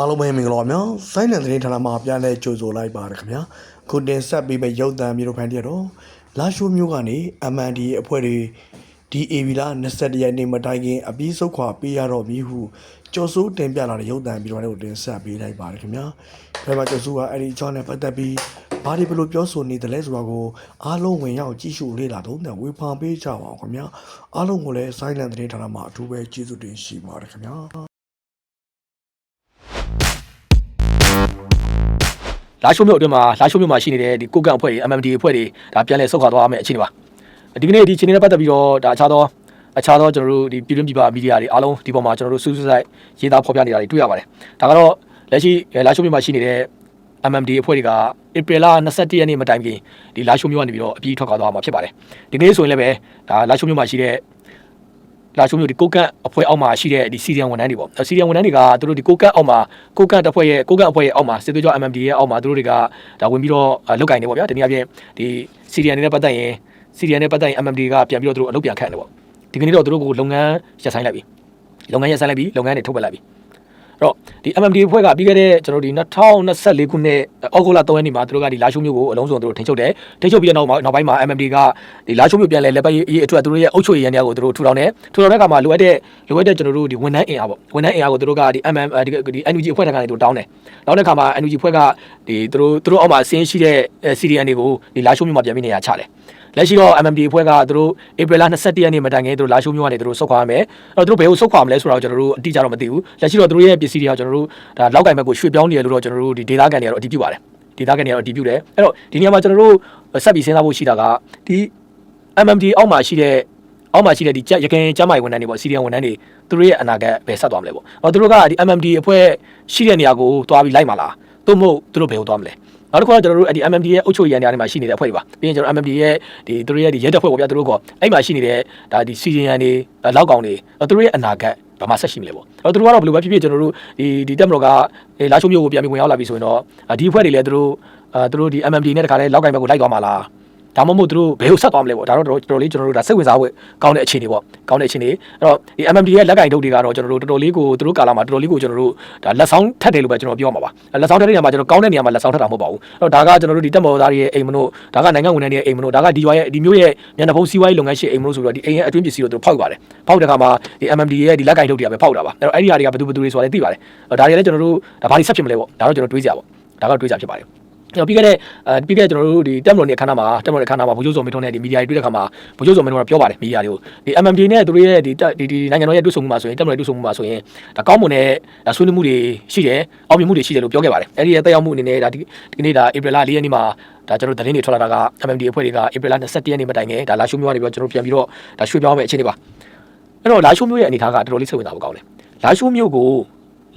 အားလုံးပဲမင်္ဂလာပါများစိုင်းနံသတင်းဌာနမှာပြန်လဲကြိုဆိုလိုက်ပါရခင်ဗျာခုတင်ဆက်ပေးမယ့်ရုပ်သံမျိုးတို့ဖိုင်တရတော့လာရှိုးမျိုးကနေ MND အဖွဲ့တွေ DAV လာ21ရက်နေ့မတိုင်ခင်အပြီးဆုတ်ခွာပေးရတော့မည်ဟုကျော်စိုးတင်ပြလာတဲ့ရုပ်သံမျိုးတို့တင်ဆက်ပေးလိုက်ပါရခင်ဗျာဒါမှကျော်စိုးကအဲ့ဒီအကြောင်းနဲ့ပတ်သက်ပြီးဘာဒီဘလို့ပြောဆိုနေတယ်လဲဆိုတာကိုအားလုံးဝင်ရောက်ကြည့်ရှုလေ့လာတော့ဝေဖန်ပေးကြပါအောင်ခင်ဗျာအားလုံးကိုလည်းစိုင်းနံသတင်းဌာနမှာအထူးပဲကျေးဇူးတင်ရှိပါတယ်ခင်ဗျာ လာရှိုးမြို့အတွင်းမှာလာရှိုးမြို့မှာရှိနေတဲ့ဒီကိုကန့်အဖွဲ့တွေ MMD အဖွဲ့တွေဒါပြန်လည်ဆုတ်ခွာသွားမယ့်အခြေအနေပါဒီကနေ့ဒီအခြေအနေနဲ့ပတ်သက်ပြီးတော့ဒါအခြားသောအခြားသောကျွန်တော်တို့ဒီပြည်တွင်းပြည်ပမီဒီယာတွေအားလုံးဒီပေါ်မှာကျွန်တော်တို့စူးစူးဆိုင်ရေးသားဖော်ပြနေတာတွေတွေ့ရပါတယ်ဒါကတော့လက်ရှိလာရှိုးမြို့မှာရှိနေတဲ့ MMD အဖွဲ့တွေကဧပြီလ21ရက်နေ့မတိုင်ခင်ဒီလာရှိုးမြို့ကနေပြီးတော့အပြီးထွက်ခွာသွားမှာဖြစ်ပါတယ်ဒီကနေ့ဆိုရင်လည်းပဲဒါလာရှိုးမြို့မှာရှိတဲ့ လာချုံမျိုးဒီကိုကန့်အဖွဲ့အောက်မှာရှိတဲ့ဒီစီရီယံဝန်ထမ်းတွေပေါ့စီရီယံဝန်ထမ်းတွေကသူတို့ဒီကိုကန့်အောက်မှာကိုကန့်တပ်ဖွဲ့ရဲ့ကိုကန့်အဖွဲ့ရဲ့အောက်မှာစစ်သွေးကြော MMD ရဲ့အောက်မှာသူတို့တွေကဒါဝင်ပြီးတော့လုတ်ကင်နေပေါ့ဗျာတနည်းအားဖြင့်ဒီစီရီယံနဲ့ပတ်သက်ရင်စီရီယံနဲ့ပတ်သက်ရင် MMD ကပြန်ပြီးတော့သူတို့အလုပ်ပြန်ခန့်တယ်ပေါ့ဒီကနေ့တော့သူတို့ကိုလုပ်ငန်းရပ်ဆိုင်းလိုက်ပြီလုပ်ငန်းရပ်ဆိုင်းလိုက်ပြီလုပ်ငန်းတွေထုတ်ပစ်လိုက်ပြီအဲ့ တော့ဒီ MMD အဖွဲ့ကပြီးခဲ့တဲ့ကျွန်တော်ဒီ2024ခုနှစ်အောက်တိုဘာ3ရက်နေ့မှာသူတို့ကဒီလာရှိုးမျိုးကိုအလုံးစုံသူတို့ထိန်းချုပ်တယ်ထိန်းချုပ်ပြီးတဲ့နောက်မှာနောက်ပိုင်းမှာ MMD ကဒီလာရှိုးမျိုးပြန်လဲလက်ပတ်ရေးအတွက်သူတို့ရဲ့အုပ်ချုပ်ရေးရန်တွေကိုသူတို့ထူထောင်တယ်ထူထောင်တဲ့အခါမှာလိုအပ်တဲ့လိုအပ်တဲ့ကျွန်တော်တို့ဒီဝန်ထမ်းအင်အားပေါ့ဝန်ထမ်းအင်အားကိုသူတို့ကဒီ MM ဒီဒီ NUG အဖွဲ့ထံကနေသူတို့တောင်းတယ်တောင်းတဲ့အခါမှာ NUG အဖွဲ့ကဒီသူတို့သူတို့အောက်မှာအစင်းရှိတဲ့ CDN တွေကိုဒီလာရှိုးမျိုးမှာပြန်ပြီးနေရာချတယ် လက်ရှိတော့ MMD အဖွဲ့ကသူတို့ဧပြီလ22ရက်နေ့မတိုင်ခင်သူတို့လာရှိုးမျိုးကနေသူတို့ဆုတ်ခွာရမယ်အဲ့တော့သူတို့ဘယ်ကိုဆုတ်ခွာမလဲဆိုတော့ကျွန်တော်တို့အတိအကျတော့မသိဘူးလက်ရှိတော့သူတို့ရဲ့ပစ္စည်းတွေကကျွန်တော်တို့ဒါလောက်ကင်ဘက်ကိုရွှေ့ပြောင်းနေရလို့တော့ကျွန်တော်တို့ဒီဒေတာကန်တွေကတော့အတည်ပြုပါတယ်ဒေတာကန်တွေကတော့အတည်ပြုတယ်အဲ့တော့ဒီနေရာမှာကျွန်တော်တို့ဆက်ပြီးစဉ်းစားဖို့ရှိတာကဒီ MMD အောက်မှာရှိတဲ့အောက်မှာရှိတဲ့ဒီရခိုင်ကျမ်းမာရေးဝန်ထမ်းတွေပေါ့စီရီယံဝန်ထမ်းတွေသူတို့ရဲ့အနာဂတ်ပဲဆက်သွားမလဲပေါ့။အော်သူတို့ကဒီ MMD အဖွဲ့ရှိတဲ့နေရာကိုသွားပြီးလိုက်မှာလား။သို့မဟုတ်သူတို့ဘယ်ကိုသွားမလဲ။ နောက်တစ်ခုကကျွန်တော်တို့ဒီ MMD ရဲ့အုပ်ချုပ်ရေးရန်နေရာတွေမှာရှိနေတဲ့အဖွဲ့တွေပါ။ပြီးရင်ကျွန်တော် MMD ရဲ့ဒီသူတို့ရဲ့ဒီရဲတပ်ဖွဲ့ပေါ့ဗျာသူတို့ကအဲ့မှာရှိနေတဲ့ဒါဒီစီရီယံတွေလောက်ကောင်တွေသူတို့ရဲ့အနာဂတ်ဘာမှဆက်ရှိမလဲပေါ့။အဲ့တော့သူတို့ကတော့ဘယ်လိုပဲဖြစ်ဖြစ်ကျွန်တော်တို့ဒီဒီတက်မတော်ကလာချိုးမျိုးကိုပြန်ပြီးဝင်ရောက်လာပြီဆိုရင်တော့ဒီအဖွဲ့တွေလည်းသူတို့အာသူတို့ဒီ MMD နဲ့တခါတည်းလောက်ကင်ဘက်ကိုလိုက်သွားမှာလား။ ဒါမှမဟုတ်သူတို့ဘယ်ကိုဆက်သွားမလဲပေါ့ဒါတော့တော်တော်လေးကျွန်တော်တို့ဒါစိတ်ဝင်စားဖို့ကောင်းတဲ့အခြေအနေပေါ့ကောင်းတဲ့အခြေအနေအဲ့တော့ဒီ MMD ရဲ့လက်ကင်ထုတ်တွေကတော့ကျွန်တော်တို့တော်တော်လေးကိုသူတို့ကာလာမှာတော်တော်လေးကိုကျွန်တော်တို့ဒါလက်ဆောင်ထက်တယ်လို့ပဲကျွန်တော်ပြောမှာပါလက်ဆောင်ထက်တဲ့နေရာမှာကျွန်တော်ကောင်းတဲ့နေရာမှာလက်ဆောင်ထက်တာမဟုတ်ပါဘူးအဲ့တော့ဒါကကျွန်တော်တို့ဒီတက်မော်သားတွေရဲ့အိမ်မလို့ဒါကနိုင်ငံဝန်ထမ်းတွေရဲ့အိမ်မလို့ဒါကဒီရွာရဲ့ဒီမျိုးရဲ့ညနေဖုံးစီးပွားရေးလုပ်ငန်းရှင်အိမ်မလို့ဆိုတော့ဒီအိမ်ရဲ့အတွင်းပစ္စည်းကိုသူတို့ဖောက်ပါတယ်ဖောက်တဲ့ခါမှာဒီ MMD ရဲ့ဒီလက်ကင်ထုတ်တွေကပဲဖောက်တာပါအဲ့တော့အဲ့ဒီဟာတွေကဘယ်သူဘယ်သူတွေဆိုတာလည်းသိပါတယ်ဒါတွေလည်းကျွန်တော်တို့ဒါဘာတွေဆက်ဖြစ်မလဲပေါ့ဒါတော့ကျွန်တော်တွေးကြပါဒါကတော့တွေးကြဖြစ်ပါတယ်ကျွန်တော် ပြီးခဲ့တဲ့အဲပြီးခဲ့တဲ့ကျွန်တော်တို့ဒီတက်မလို့နေအခမ်းအနားမှာတက်မလို့နေအခမ်းအနားမှာဘိုးကျိုးစောမင်းထွန်းနဲ့ဒီမီဒီယာတွေတွေ့တဲ့ခါမှာဘိုးကျိုးစောမင်းထွန်းကပြောပါတယ်မီဒီယာတွေကိုဒီ MMD နဲ့သူတို့ရဲ့ဒီဒီဒီနိုင်ငံတော်ရဲ့တွေ့ဆုံမှုမှာဆိုရင်တက်မလို့တွေ့ဆုံမှုမှာဆိုရင်ဒါကောင်းမွန်တဲ့ဒါဆွေးနွေးမှုတွေရှိတယ်အောင်မြင်မှုတွေရှိတယ်လို့ပြောခဲ့ပါတယ်အဲ့ဒီရဲ့တက်ရောက်မှုအနေနဲ့ဒါဒီဒီနေ့ဒါဧပြီလ၄ရက်နေ့မှာဒါကျွန်တော်သတင်းတွေထွက်လာတာက MMD အဖွဲ့တွေကဧပြီလ21ရက်နေ့မတိုင်ခင်ဒါလာရှိုးမျိုးကနေပြီးတော့ကျွန်တော်ပြန်ပြီးတော့ဒါရွှေ့ပြောင်းမယ့်အခြေအနေပါအဲ့တော့လာရှိုးမျိုးရဲ့အနေအထားကတော်တော်လေးစိတ်ဝင်စားဖို့ကောင်းတယ်လာရှိုးမျိုးကို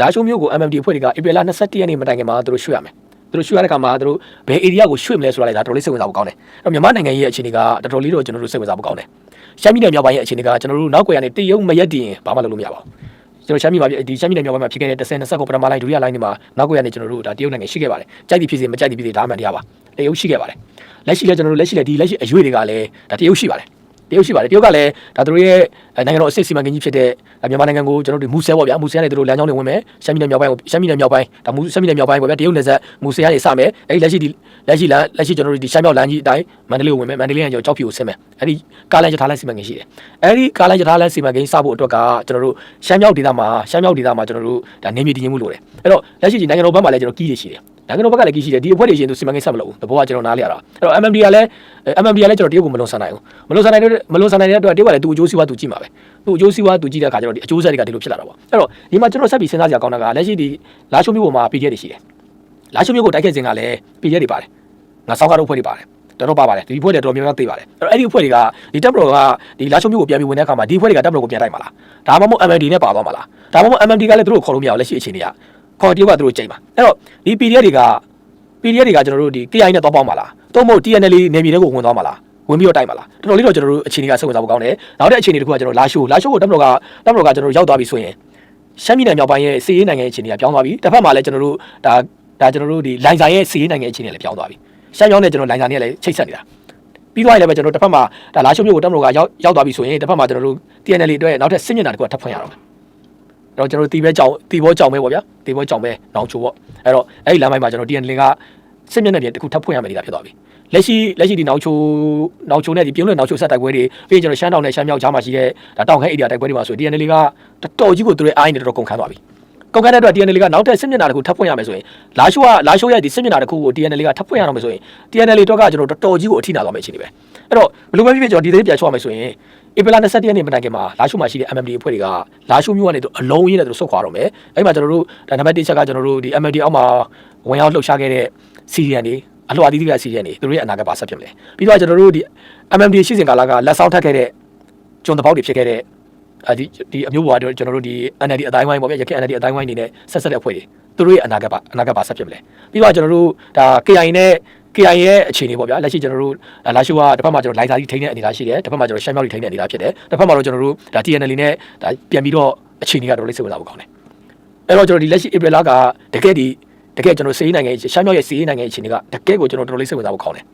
လာရှိုးမျိုးကို MMD အဖွဲ့တွေကဧပြီလ21ရက်နေ့မတိုင်ခင်မှာသူတို့ရွှေ့ရမယ် သူတို့ရွှေ့ရတဲ့ခါမှာသူတို့ဘယ် area ကိုရွှေ့မလဲဆိုတာလည်းဒါတော်တော်လေးစိတ်ဝင်စားဖို့ကောင်းတယ်။အဲ့တော့မြန်မာနိုင်ငံရဲ့အခြေအနေကတော်တော်လေးတော့ကျွန်တော်တို့စိတ်ဝင်စားဖို့ကောင်းတယ်။ရှမ်းပြည်နယ်မြောက်ပိုင်းရဲ့အခြေအနေကကျွန်တော်တို့နောက်ကွယ်ကနေတရုတ်မရက်တည်ရင်ဘာမှလုပ်လို့မရပါဘူး။ကျွန်တော်ရှမ်းပြည်မှာဒီရှမ်းပြည်နယ်မြောက်ပိုင်းမှာဖြစ်ခဲ့တဲ့10 20ခုပထမလိုင်းဒုတိယလိုင်းတွေမှာနောက်ကွယ်ကနေကျွန်တော်တို့ဒါတရုတ်နိုင်ငံရှိခဲ့ပါတယ်။ကြိုက်သည်ဖြစ်စေမကြိုက်သည်ဖြစ်စေဒါမှန်တရားပါ။တရုတ်ရှိခဲ့ပါတယ်။လက်ရှိလည်းကျွန်တော်တို့လက်ရှိလည်းဒီလက်ရှိအရွေတွေကလည်းဒါတရုတ်ရှိပါတယ်။ တရုတ်ရှိပါတယ်တရုတ်ကလည်းဒါတို့ရဲ့နိုင်ငံတော်အစစ်စီမံကိန်းကြီးဖြစ်တဲ့မြန်မာနိုင်ငံကိုကျွန်တော်တို့မူဆဲပေါ့ဗျာမူဆဲကနေတို့လမ်းကြောင်းတွေဝင်မယ်ရှမ်းပြည်နယ်မြောက်ပိုင်းကိုရှမ်းပြည်နယ်မြောက်ပိုင်းဒါမူရှမ်းပြည်နယ်မြောက်ပိုင်းပေါ့ဗျာတရုတ်နယ်စပ်မူဆဲကနေစမယ်အဲဒီလက်ရှိဒီလက်ရှိလမ်းလက်ရှိကျွန်တော်တို့ဒီရှမ်းမြောက်လမ်းကြီးအတိုင်းမန္တလေးကိုဝင်မယ်မန္တလေးကနေကျွန်တော်ကြောက်ဖြူကိုဆင်းမယ်အဲဒီကားလမ်းရထားလမ်းစီမံကိန်းရှိတယ်အဲဒီကားလမ်းရထားလမ်းစီမံကိန်းစဖို့အတွက်ကကျွန်တော်တို့ရှမ်းမြောက်ဒေသမှာရှမ်းမြောက်ဒေသမှာကျွန်တော်တို့ဒါနေမြေတည်ငြိမ်မှုလိုတယ်အဲ့တော့လက်ရှိဒီနိုင်ငံတော်ဘက်မှာလည်းကျွန်တော်ကီးတွေရှိတယ်နိုင်ငံတော်ဘက်ကလည်းကြီးရှိတယ်ဒီအဖွဲ့တွေရှင်သူစီမံကိန်းဆက်မလုပ်ဘူးတဘောကကျွန်တော်နားလည်ရတာအဲ့တော့ MMD ကလည်း MMD ကလည်းကျွန်တော်တရုတ်ကိုမလွန်ဆန်နိုင်ဘူးမလွန်ဆန်နိုင်တဲ့မလွန်ဆန်နိုင်တဲ့အတွက်တရုတ်ကလည်းသူ့အကျိုးစီးပွားသူကြည့်မှာပဲသူ့အကျိုးစီးပွားသူကြည့်တဲ့အခါကျတော့ဒီအကျိုးဆက်တွေကဒီလိုဖြစ်လာတာပေါ့အဲ့တော့ဒီမှာကျွန်တော်ဆက်ပြီးစဉ်းစားကြကောင်းတာကလက်ရှိဒီလာရှိုးမျိုးပေါ်မှာ PDF တွေရှိတယ်လာရှိုးမျိုးကိုတိုက်ခဲ့ခြင်းကလည်း PDF တွေပါတယ်ငါစောင်းကားတို့ဖွဲ့တွေပါတယ်တော်တော်ပါပါတယ်ဒီဖွဲ့တွေတော်တော်များများသိပါတယ်အဲ့တော့အဲ့ဒီဖွဲ့တွေကဒီတပ်မတော်ကဒီလာချုံမျိုးကိုပြန်ပြီးဝင်တဲ့အခါမှာဒီဖွဲ့တွေကတပ်မတော်ကိုပြန်တိုက်မှာလားဒါမှမဟုတ် MMD နဲ့ပါသွားမှာလားဒါမှမဟုတ် MMD ကလည်းသူတို့ခေါ်လို့မရဘူးလက်ရှိအခြေအနေကခေါ်တရုတ်ကသူတို့ချိန်ပါအဲ့တော့ဒီ PDF တွေက PDF တွေကကျွန်တော်တို့ဒီ KI နဲ့တော့ပေါင်းပါလားတော့မဟုတ် TNL နေပြည်တော်ကိုဝင်သွားမှာလား ဝင်ပြီးတော့တိုက်မှာလားတော်တော်လေးတော့ကျွန်တော်တို့အခြေအနေကစိတ်ဝင်စားဖို့ကောင်းတယ်နောက်တဲ့အခြေအနေတစ်ခုကကျွန်တော်လာရှိုးလာရှိုးကိုတပ်မတော်ကတပ်မတော်ကကျွန်တော်တို့ရောက်သွားပြီဆိုရင်ရှမ်းပြည်နယ်မြောက်ပိုင်းရဲ့စီးရေးနိုင်ငံရဲ့အခြေအနေကပြောင်းသွားပြီတစ်ဖက်မှာလည်းကျွန်တော်တို့ဒါဒါကျွန်တော်တို့ဒီလိုင်ဇာရဲ့စီးရေးနိုင်ငံရဲ့အခြေအနေလည်းပြောင်းသွားပြီရှမ်းမြောက်နဲ့ကျွန်တော်လိုင်ဇာနဲ့လည်းချိတ်ဆက်နေတာပြီးသွားရင်လည်းပဲကျွန်တော်တို့တစ်ဖက်မှာဒါလာရှိုးမျိုးကိုတပ်မတော်ကရောက်ရောက်သွားပြီဆိုရင်တစ်ဖက်မှာကျွန်တော်တို့ TNL အတွက်နောက်ထပ်စစ်မျက်နှာတစ်ခုကထပ်ဖွင့်ရတော့မယ်အဲ့တော့ကျွန်တော်တို့တီဘဲကြောင်တီဘောကြောင်ပဲပေါ့ဗျာတီဘောကြောင်ပဲနောင်ချိုပေါ့အဲ့တော့အဲ့ဒီလမ်းပိုင်းမှာကျွန်တော် TNL ကစစ်မျက်နှာပြင်တစ်ခုထပ်ဖွင့်ရမယ်နေတာဖြစ်သွားပြီ လက်ရှိလက်ရှိဒီနောင်ချိုနောင်ချိုနဲ့ဒီပြုံးတဲ့နောင်ချိုဆက်တိုက်ပွဲတွေပြီးရင်ကျွန်တော်ရှမ်းတောင်နဲ့ရှမ်းမြောက်ကြားမှာရှိတဲ့ဒါတောင်ခမ်းဧရိယာတိုက်ပွဲတွေမှာဆို TNL ကတော်တော်ကြီးကိုသူတို့အားရင်းနဲ့တော်တော်ကုန်ခန်းသွားပြီကုန်ခန်းတဲ့အတွက် TNL ကနောက်ထပ်စစ်မျက်နှာတစ်ခုထပ်ဖွင့်ရမယ်ဆိုရင်လာရှိုးကလာရှိုးရဲ့ဒီစစ်မျက်နှာတစ်ခုကို TNL ကထပ်ဖွင့်ရအောင်မယ်ဆိုရင် TNL တော့ကကျွန်တော်တော်တော်ကြီးကိုအထိနာသွားမယ့်အခြေအနေပဲအဲ့တော့ဘယ်လိုပဲဖြစ်ဖြစ်ကျွန်တော်ဒီသတင်းပြန်ချောရမယ်ဆိုရင်ဧပြီလ21ရက်နေ့မတိုင်ခင်မှာလာရှိုးမှာရှိတဲ့ MMD အဖွဲ့တွေကလာရှိုးမြို့ကနေသူအလုံးရင်းနဲ့သူဆုတ်ခွာတော့မယ်အဲ့မှာကျွန်တော်တို့ဒါနံပါတ်1ချက်ကကျွန်တော်တို့ဒီ MMD အောက်မှာဝင်ရောက်လှုပ်ရှားခဲ့တဲ့ CDN တွေ အလှအသီးသီးက CDN တွေသူတို့ရဲ့အနာဂတ်ပါဆက်ဖြစ်မလဲပြီးတော့ကျွန်တော်တို့ဒီ MMD ရှိစဉ်ကာလကလက်ဆောင်ထပ်ခဲ့တဲ့ကျွန်တော်ပေါက်တွေဖြစ်ခဲ့တဲ့အဲဒီဒီအမျိုးဘွားတို့ကျွန်တော်တို့ဒီ NLD အတိုင်းဝိုင်းပေါ့ဗျာရခိုင် NLD အတိုင်းဝိုင်းနေနဲ့ဆက်ဆက်တဲ့အဖွဲ့တွေသူတို့ရဲ့အနာဂတ်ပါအနာဂတ်ပါဆက်ဖြစ်မလဲပြီးတော့ကျွန်တော်တို့ဒါ KI နဲ့ KI ရဲ့အခြေအနေပေါ့ဗျာလက်ရှိကျွန်တော်တို့လာရှိုးကတစ်ဖက်မှာကျွန်တော်လိုင်စာကြီးထိန်းတဲ့အနေအထားရှိတယ်တစ်ဖက်မှာကျွန်တော်ရှမ်းမြောက်ကြီးထိန်းတဲ့အနေအထားဖြစ်တယ်တစ်ဖက်မှာတော့ကျွန်တော်တို့ဒါ TNL နဲ့ဒါပြန်ပြီးတော့အခြေအနေကတော့လိမ့်စိတ်ဝင်စားဖို့ကောင်းတယ်အဲ့တော့ကျွန်တော်ဒီလက်ရှိ April လကတကယ်ဒီ တကယ်ကျွန်တော်စေးနိုင်ငံရှမ်းမြောက်ရဲ့စေးနိုင်ငံအခြေအနေကတကယ်ကိုကျွန်တော်တော်တော်လေးစိတ်ဝင်စားဖို့ကောင်းတယ်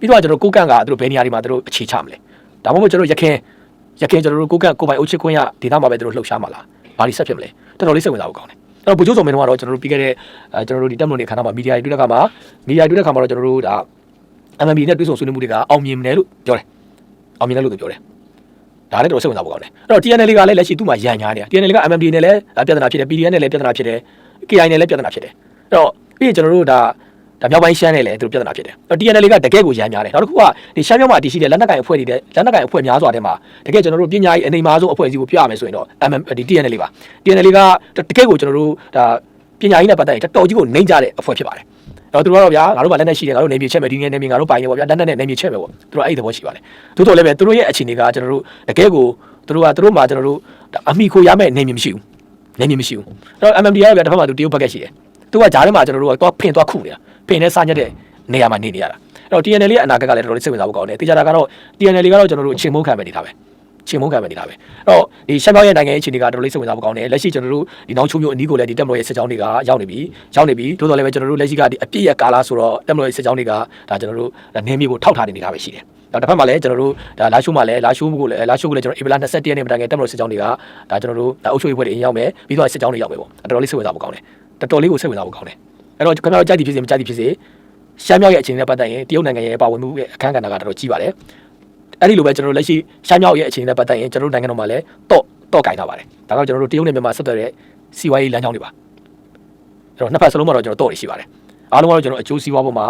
ပြီးတော့ကျွန်တော်ကိုကန့်ကသူတို့ဘယ်နေရာတွေမှာသူတို့အခြေချမလဲဒါမှမဟုတ်ကျွန်တော်ရခင်ရခင်ကျွန်တော်တို့ကိုကန့်ကိုပိုင်အုပ်ချစ်ခွင့်ရဒေသမှာပဲသူတို့လှုပ်ရှားမှာလားဘာတွေဆက်ဖြစ်မလဲတော်တော်လေးစိတ်ဝင်စားဖို့ကောင်းတယ်အဲ့တော့ဗိုလ်ချုပ်စော်မင်းတို့ကတော့ကျွန်တော်တို့ပြီးခဲ့တဲ့အဲကျွန်တော်တို့ဒီတက်မလို့နေခါနာမှာမီဒီယာတွေတွေ့တဲ့ခါမှာမီဒီယာတွေ့တဲ့ခါမှာတော့ကျွန်တော်တို့ဒါ MMB နဲ့တွဲဆုံဆွေးနွေးမှုတွေကအောင်မြင်တယ်လို့ပြောတယ်အောင်မြင်တယ်လို့သူပြောတယ်ဒါလည်းတော်တော်စိတ်ဝင်စားဖို့ကောင်းတယ်အဲ့တော့ TNL ကလည်းလက်ရှိသူ့မှာရန်ညာနေတာ TNL က MMB နဲ့လည်းပြဿနာဖြစ်တယ် PDN နဲ့လည်းပြဿနာဖြစ်တယ် KI နဲ့လည်းပြဿနာဖြစ်တယ်အဲ့ တော့ပြီးရင်ကျွန်တော်တို့ဒါဒါမြောက်ပိုင်းရှမ်းနဲ့လည်းသူတို့ပြဿနာဖြစ်တယ်အဲ့တော့ TNL ကတကယ်ကိုရန်ညာတယ်နောက်တစ်ခုကဒီရှမ်းမြောက်မှာတည်ရှိတဲ့လက်နက်ကင်အဖွဲ့တွေတဲ့လက်နက်ကင်အဖွဲ့များစွာတဲ့မှာတကယ်ကျွန်တော်တို့ပညာရေးအနေမှာဆုံးအဖွဲ့အစည်းကိုပြရမယ်ဆိုရင်တော့ MM ဒီ TNL ပါ TNL ကတကယ်ကိုကျွန်တော်တို့ဒါပညာရေးနဲ့ပတ်သက်ရင်တော်တော်ကြီးကိုနှိမ့်ကြတဲ့အဖွဲ့ဖြစ်ပါတယ်တော့သူတို့ကတော့ဗျာငါတို့ကလက်နဲ့ရှိတယ်ငါတို့နေမြေချက်မယ်ဒီငယ်နေမြေငါတို့ပိုင်နေပေါ့ဗျာလက်နဲ့နဲ့နေမြေချက်မယ်ပေါ့သူတို့အဲ့ဒီသဘောရှိပါတယ်သို့တော်လည်းပဲသူတို့ရဲ့အခြေအနေကကျွန်တော်တို့တကယ်ကိုသူတို့ကသူတို့မှာကျွန်တော်တို့အမိခိုရမယ့်နေမြေမရှိဘူးနေမြေမရှိဘူးအဲ့တော့ MMD ကဗျာတစ်ဖက်မှာသူတရုတ်ဘက်ကရှိတယ် သူကဂျားထဲမှာကျွန်တော်တို့ကတော့ဖင်သွားခုနေတာဖင်နဲ့စားညက်တဲ့နေရာမှာနေနေရတာအဲ့တော့ TNL ရဲ့အနာဂတ်ကလည်းတော်တော်လေးစိတ်ဝင်စားဖို့ကောင်းတယ်တေချာတာကတော့ TNL ကတော့ကျွန်တော်တို့အချိန်မုန်းခံပဲနေတာပဲချင်းမုန်းခံပဲနေတာပဲအဲ့တော့ဒီရှမ်းမြောက်ရဲ့နိုင်ငံရေးအခြေအနေကတော်တော်လေးစိတ်ဝင်စားဖို့ကောင်းတယ်လက်ရှိကျွန်တော်တို့ဒီနောက်ချုံမျိုးအနီးကိုလည်းဒီတက်မလို့ရဲ့စစ်ကြောင်းတွေကရောက်နေပြီရောက်နေပြီသို့တော်လည်းပဲကျွန်တော်တို့လက်ရှိကဒီအပြည့်ရကာလာဆိုတော့တက်မလို့ရဲ့စစ်ကြောင်းတွေကဒါကျွန်တော်တို့နေမြေကိုထောက်ထားနေတာပဲရှိတယ်တော့တစ်ဖက်မှာလည်းကျွန်တော်တို့ဒါလာရှိုးမှာလည်းလာရှိုးကိုလည်းလာရှိုးကိုလည်းကျွန်တော်ဧပြီလ21ရက်နေ့မှာတိုင်ငယ်တက်မလို့စစ်ကြောင်းတွေကဒါကျွန်တော်တို့ဒါအုပ်ချုပ်ရေးဖွဲ့တွေအရင်ရောက်မယ်ပြီးတော့စစ်ကြောင်းတွေရောက်မယ်ပေါ့တော်တော်လေးစိတ်ဝင်စားဖို့ကောင်းတယ် တော်တော်လေးကိုစိတ်ဝင်စားဖို့ကောင်းတယ်အဲ့တော့ခင်ဗျားတို့ကြိုက်သည်ဖြစ်စေမကြိုက်သည်ဖြစ်စေရှမ်းမြောက်ရဲ့အခြေအနေနဲ့ပတ်သက်ရင်တရုတ်နိုင်ငံရဲ့ပါဝင်မှုရဲ့အခန်းကဏ္ဍကတော်တော်ကြီးပါတယ်အဲ့ဒီလိုပဲကျွန်တော်တို့လက်ရှိရှမ်းမြောက်ရဲ့အခြေအနေနဲ့ပတ်သက်ရင်ကျွန်တော်တို့နိုင်ငံတော်မှာလည်းတော့တော့ကင်ထားပါတယ်ဒါကကျွန်တော်တို့တရုတ်နဲ့မြန်မာဆက်သွယ်တဲ့စီးပွားရေးလမ်းကြောင်းတွေပါအဲ့တော့နှစ်ဖက်စလုံးမှာတော့ကျွန်တော်တော့ရရှိပါတယ်အားလုံးကတော့ကျွန်တော်အကျိုးစီးပွားပေါ်မှာ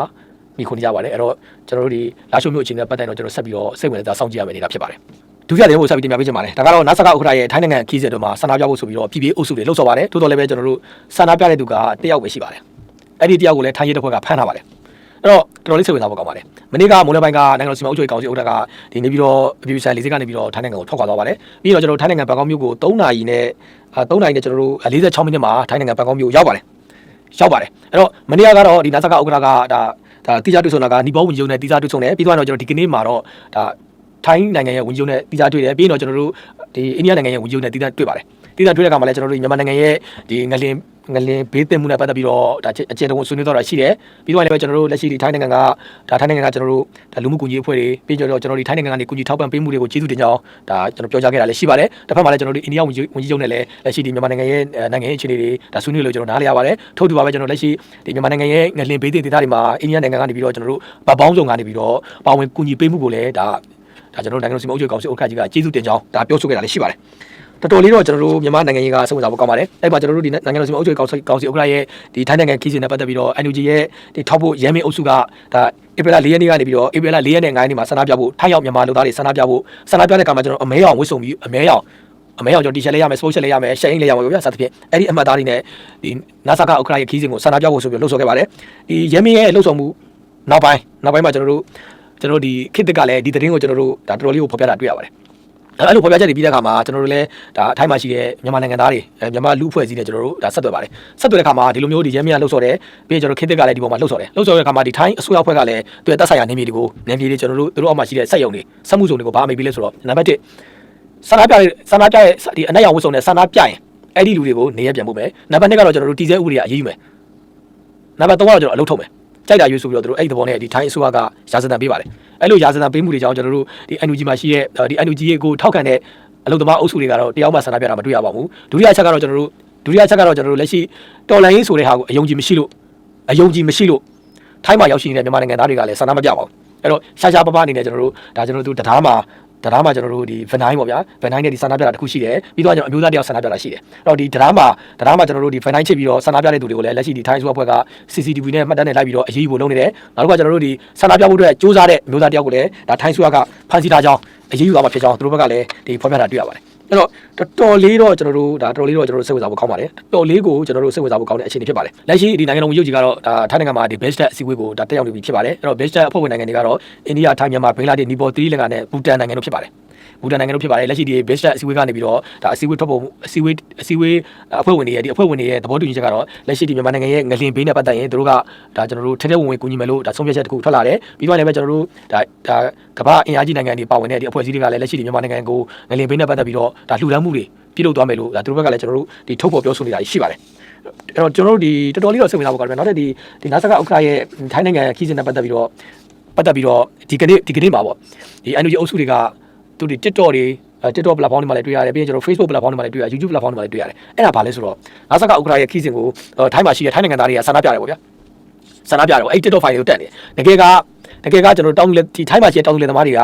မိခွန်ကြပါတယ်အဲ့တော့ကျွန်တော်တို့ဒီလာရှိုးမျိုးအခြေအနေနဲ့ပတ်သက်တော့ကျွန်တော်ဆက်ပြီးတော့စိတ်ဝင်စားစောင့်ကြည့်ရမယ့်နေတာဖြစ်ပါတယ် ဒုတိယသတင်းကိုဆက်ပြီးတင်ပြပေးချင်ပါတယ်ဒါကတော့နာဆာကဥက္ကဋ္ဌရဲ့ထိုင်းနိုင်ငံခီးစစ်တို့မှာဆန္ဒပြဖို့ဆိုပြီးတော့ပြည်ပြည်အုပ်စုတွေလှုပ်ဆော်ပါတယ်တိုးတော်လည်းပဲကျွန်တော်တို့ဆန္ဒပြတဲ့သူကတယောက်ပဲရှိပါတယ်အဲ့ဒီတယောက်ကိုလည်းထိုင်းရဲတပ်ဖွဲ့ကဖမ်းထားပါတယ်အဲ့တော့တော်တော်လေးစိတ်ဝင်စားဖို့ကောင်းပါတယ်မနေ့ကမိုးလယ်ပိုင်းကနိုင်ငံတော်စီမံအုပ်ချုပ်ရေးကောင်စီဥက္ကဋ္ဌကဒီနေပြီးတော့အပြည်ပြည်ဆိုင်လေးစိတ်ကနေပြီးတော့ထိုင်းနိုင်ငံကိုထွက်ခွာသွားပါတယ်ပြီးတော့ကျွန်တော်တို့ထိုင်းနိုင်ငံဘန်ကောက်မြို့ကို3နာရီနဲ့3နာရီနဲ့ကျွန်တော်တို့46မိနစ်မှာထိုင်းနိုင်ငံဘန်ကောက်မြို့ရောက်ပါတယ်ရောက်ပါတယ်အဲ့တော့မနေ့ကတော့ဒီနာဆာကဥက္ကဋ္ဌကဒါဒါတိကျတွေ့ဆုံတာကနီပေါဝန်ကြီးချုပ်နဲ့တိကျတွေ့ဆုံတယ်ပြီးတော့ကျွန်တော်ဒီကနေ့မှာတော့ဒါ ထိုင်းနိုင်ငံရဲ့ဝန်ကြီးချုပ်နဲ့တိကျတွေ့တယ်ပြီးတော့ကျွန်တော်တို့ဒီအိန္ဒိယနိုင်ငံရဲ့ဝန်ကြီးချုပ်နဲ့တိကျတွေ့ပါတယ်တိကျတွေ့တဲ့အခါမှာလည်းကျွန်တော်တို့မြန်မာနိုင်ငံရဲ့ဒီငလင်ငလင်ဘေးသင့်မှုနဲ့ပတ်သက်ပြီးတော့ဒါအကျဉ်းတုံးဆွေးနွေးတော့တာရှိတယ်ပြီးတော့လည်းကျွန်တော်တို့လက်ရှိဒီထိုင်းနိုင်ငံကဒါထိုင်းနိုင်ငံကကျွန်တော်တို့ဒါလူမှုကူညီအဖွဲ့တွေပြီးကြတော့ကျွန်တော်တို့ဒီထိုင်းနိုင်ငံကနေကူညီထောက်ပံ့ပေးမှုတွေကိုကျေးဇူးတင်ကြောင်းဒါကျွန်တော်ပြောကြားခဲ့တာလည်းရှိပါတယ်တစ်ဖက်မှာလည်းကျွန်တော်တို့အိန္ဒိယဝန်ကြီးဝန်ကြီးချုပ်နဲ့လည်းလက်ရှိဒီမြန်မာနိုင်ငံရဲ့နိုင်ငံရေးအခြေအနေတွေဒါဆွေးနွေးလို့ကျွန်တော်နားလည်ရပါတယ်ထို့တူပါပဲကျွန်တော်လက်ရှိဒီမြန်မာနိုင်ငံရဲ့ငလင်ဘေးသင့်ဒေသတွေမှာအိန္ဒိယနိုင်ငံကနေပြီးတော့ကျွန်တော်တို့ဗပေါင်းစုံကနေပြီးတော့ပါဝင်ကူညီပေးမှုကိုလည်းဒါ ဒါကျွန်တော်တို့နိုင်ငံတော်စီမံအုပ်ချုပ်ရေးကောင်စီဥက္ကဋ္ဌကြီးကကျေးဇူးတင်ကြောင်းဒါပြောဆိုခဲ့တာလည်းရှိပါတယ်တော်တော်လေးတော့ကျွန်တော်တို့မြန်မာနိုင်ငံရေးကစိတ်ဝင်စားဖို့ကောင်းပါတယ်။အဲ့မှာကျွန်တော်တို့ဒီနိုင်ငံတော်စီမံအုပ်ချုပ်ရေးကောင်စီကောင်စီဥက္ကဋ္ဌရဲ့ဒီထိုင်းနိုင်ငံခီးစဉ်နဲ့ပတ်သက်ပြီးတော့ NUG ရဲ့ဒီထောက်ဖို့ရဲမင်းအုပ်စုကဒါဧပြီလ၄ရက်နေ့ကနေပြီးတော့ဧပြီလ၄ရက်နဲ့9ရက်နေ့မှာဆန္ဒပြဖို့ထိုင်းရောက်မြန်မာလူသားတွေဆန္ဒပြဖို့ဆန္ဒပြတဲ့ကမှာကျွန်တော်အမဲအောင်ဝှစ်ဆုံပြီးအမဲအောင်အမဲအောင်ကျွန်တော်တီရှပ်လေးရမယ်စပို့ရှပ်လေးရမယ်ရှယ်အင်းလေးရမယ်ဗျာစသဖြင့်အဲ့ဒီအမှတ်သားတွေနဲ့ဒီနာဆာကဥက္ကဋ္ဌရဲ့ခီးစဉ်ကိုဆန္ဒပြဖို့ဆိုပြီးလှုပ်ဆော်ခဲ့ပါတယ်ဒီရဲမင်းရဲ့လှုပ်ဆော်မှုနောက်ပိုင်းနောက်ပိုင်းမှာကျွန်တော်တို့ ကျွန်တော်တို့ဒီခေတ်တက်ကလည်းဒီသတင်းကိုကျွန်တော်တို့ဒါတော်တော်လေးကိုဖော်ပြတာတွေ့ရပါတယ်အဲ့လိုဖော်ပြချက်တွေပြီးတဲ့အခါမှာကျွန်တော်တို့လည်းဒါအထိုင်းမှာရှိတဲ့မြန်မာနိုင်ငံသားတွေအဲမြန်မာလူအဖွဲ့အစည်းတွေကျွန်တော်တို့ဒါဆက်သွယ်ပါတယ်ဆက်သွယ်တဲ့အခါမှာဒီလိုမျိုးဒီရဲမြလှုပ်ဆော်တယ်ပြီးရင်ကျွန်တော်ခေတ်သက်ကလည်းဒီပေါ်မှာလှုပ်ဆော်တယ်လှုပ်ဆော်တဲ့အခါမှာဒီထိုင်းအစိုးရအဖွဲ့ကလည်းသူရဲ့တပ်ဆိုင်ရာနေမြေတွေကိုနေမြေတွေကျွန်တော်တို့သူတို့အောက်မှာရှိတဲ့စက်ရုံတွေစက်မှုစုံတွေကိုဘာအမိပေးလဲဆိုတော့နံပါတ်1ဆန္ဒပြတဲ့ဆန္ဒပြရဲ့ဒီအနက်ရောင်ဝတ်စုံနဲ့ဆန္ဒပြရင်အဲ့ဒီလူတွေကိုနေရပြန်ဖို့မယ်နံပါတ်2ကတော့ကျွန်တော်တို့တီစဲဥပဒေကအရေးယူမယ်နံပါတ်3ကတော့ကျွန်တော်အလုပ်ထုတ်မယ် ကြိုက်တာရွေးဆိုပြီးတော့တို့အဲ့ဒီသဘောနဲ့ဒီထိုင်းအစိုးရကရာဇသံပေးပါတယ်အဲ့လိုရာဇသံပေးမှုတွေကြောင့်ကျွန်တော်တို့ဒီ NUG မှာရှိတဲ့ဒီ NUG ကိုထောက်ခံတဲ့အလုံသမားအုပ်စုတွေကတော့တရားမှဆန္ဒပြတာမတွေ့ရပါဘူးဒုတိယချက်ကတော့ကျွန်တော်တို့ဒုတိယချက်ကတော့ကျွန်တော်တို့လက်ရှိတော်လန်ရေးဆိုတဲ့ဟာကိုအယုံကြည်မရှိလို့အယုံကြည်မရှိလို့ထိုင်းမှာရောက်ရှိနေတဲ့မြန်မာနိုင်ငံသားတွေကလည်းဆန္ဒမပြပါဘူးအဲ့တော့ရှားရှားပပအနေနဲ့ကျွန်တော်တို့ဒါကျွန်တော်တို့တရားမှာ တရားမှာကျွန်တော်တို့ဒီဗနိုင်းပေါ့ဗျာဗနိုင်းနဲ့ဒီဆန္ဒပြတာတစ်ခုရှိတယ်ပြီးတော့ကျွန်တော်အမျိုးသားတယောက်ဆန္ဒပြတာရှိတယ်အဲ့တော့ဒီတရားမှာတရားမှာကျွန်တော်တို့ဒီဗနိုင်းချစ်ပြီးတော့ဆန္ဒပြတဲ့သူတွေကိုလည်းလက်ရှိဒီထိုင်းဆိုအဖွဲ့က CCTV နဲ့မှတ်တမ်းနဲ့လိုက်ပြီးတော့အရေးယူဖို့လုပ်နေတယ်နောက်တစ်ခါကျွန်တော်တို့ဒီဆန္ဒပြဖို့အတွက်စူးစမ်းတဲ့အမျိုးသားတယောက်ကိုလည်းဒါထိုင်းဆိုကဖမ်းဆီးထားကြောင်းအရေးယူသွားမှာဖြစ်ကြောင်းသူတို့ဘက်ကလည်းဒီဖော်ပြတာတွေ့ရပါတယ် အဲ့တော့တော်တော်လေးတော့ကျွန်တော်တို့ဒါတော်တော်လေးတော့ကျွန်တော်တို့စိတ်ဝင်စားဖို့ကောင်းပါတယ်တော်လေးကိုကျွန်တော်တို့စိတ်ဝင်စားဖို့ကောင်းတဲ့အခြေအနေဖြစ်ပါတယ်လက်ရှိဒီနိုင်ငံတော်ဝန်ကြီးကြီးကတော့ဒါထိုင်းနိုင်ငံမှာဒီ best အစည်းအဝေးကိုဒါတက်ရောက်နေပြီဖြစ်ပါတယ်အဲ့တော့ best အဖွဲ့ဝင်နိုင်ငံတွေကတော့အိန္ဒိယထိုင်းမြန်မာဘင်္ဂလားဒေ့ရှ်နီပေါ်သီရိလင်္ကာနဲ့ဘူတန်နိုင်ငံတို့ဖြစ်ပါတယ် ဘူတန်နိုင်ငံတို့ဖြစ်ပါတယ်လက်ရှိဒီ best အစည်းအဝေးကနေပြီးတော့ဒါအစည်းအဝေးထွက်ပေါ်အစည်းအဝေးအစည်းအဝေးအဖွဲ့ဝင်တွေရဲ့ဒီအဖွဲ့ဝင်တွေရဲ့သဘောတူညီချက်ကတော့လက်ရှိဒီမြန်မာနိုင်ငံရဲ့ငလင်ဘေးနဲ့ပတ်သက်ရင်တို့ကဒါကျွန်တော်တို့ထဲထဲဝင်ဝင်ကူညီမယ်လို့ဒါဆုံးဖြတ်ချက်တစ်ခုထွက်လာတယ်ပြီးတော့လည်းပဲကျွန်တော်တို့ဒါဒါကမ္ဘာအင်အားကြီးနိုင်ငံတွေပါဝင်တဲ့ဒီအဖွဲ့အစည်းတွေကလည်းလက်ရှိဒီမြန်မာနိုင်ငံကိုငလင်ဘေးနဲ့ပတ်သက်ပြီးတော့ဒါလှူဒန်းမှုတွေပြုလုပ်သွားမယ်လို့ဒါသူတို့ဘက်ကလည်းကျွန်တော်တို့ဒီထုတ်ဖော်ပြောဆိုနေတာရှိပါတယ်အဲ့တော့ကျွန်တော်တို့ဒီတော်တော်လေးတော့စိတ်ဝင်စားဖို့ကောင်းတယ်နောက်ထပ်ဒီဒီနာဆာကဥက္ကရာရဲ့ထိုင်းနိုင်ငံခီးစဉ်နဲ့ပတ်သက်ပြီးတော့ပတ်သက်ပြီးတော့ဒီကနေ့ဒီကနေ့မှာပေါ့ဒီ NUG အုပ်စုတွေက သူဒီ TikTok တွေအဲ TikTok platform တွေမှာလည်းတွေ့ရတယ်ပြီးရင်ကျွန်တော် Facebook platform တွေမှာလည်းတွေ့ရတယ် YouTube platform တွေမှာလည်းတွေ့ရတယ်အဲ့ဒါဘာလဲဆိုတော့နာဆာကဥက္ကရာရဲ့ခီးစဉ်ကိုထိုင်းမှာရှိတဲ့ထိုင်းနိုင်ငံသားတွေကဆန္ဒပြတယ်ပေါ့ဗျာဆန္ဒပြတယ်ပေါ့အဲ့ TikTok file တွေကိုတက်နေတကယ်ကတကယ်ကကျွန်တော်တောင်းလေဒီထိုင်းမှာရှိတဲ့တောင်းလေသမားတွေက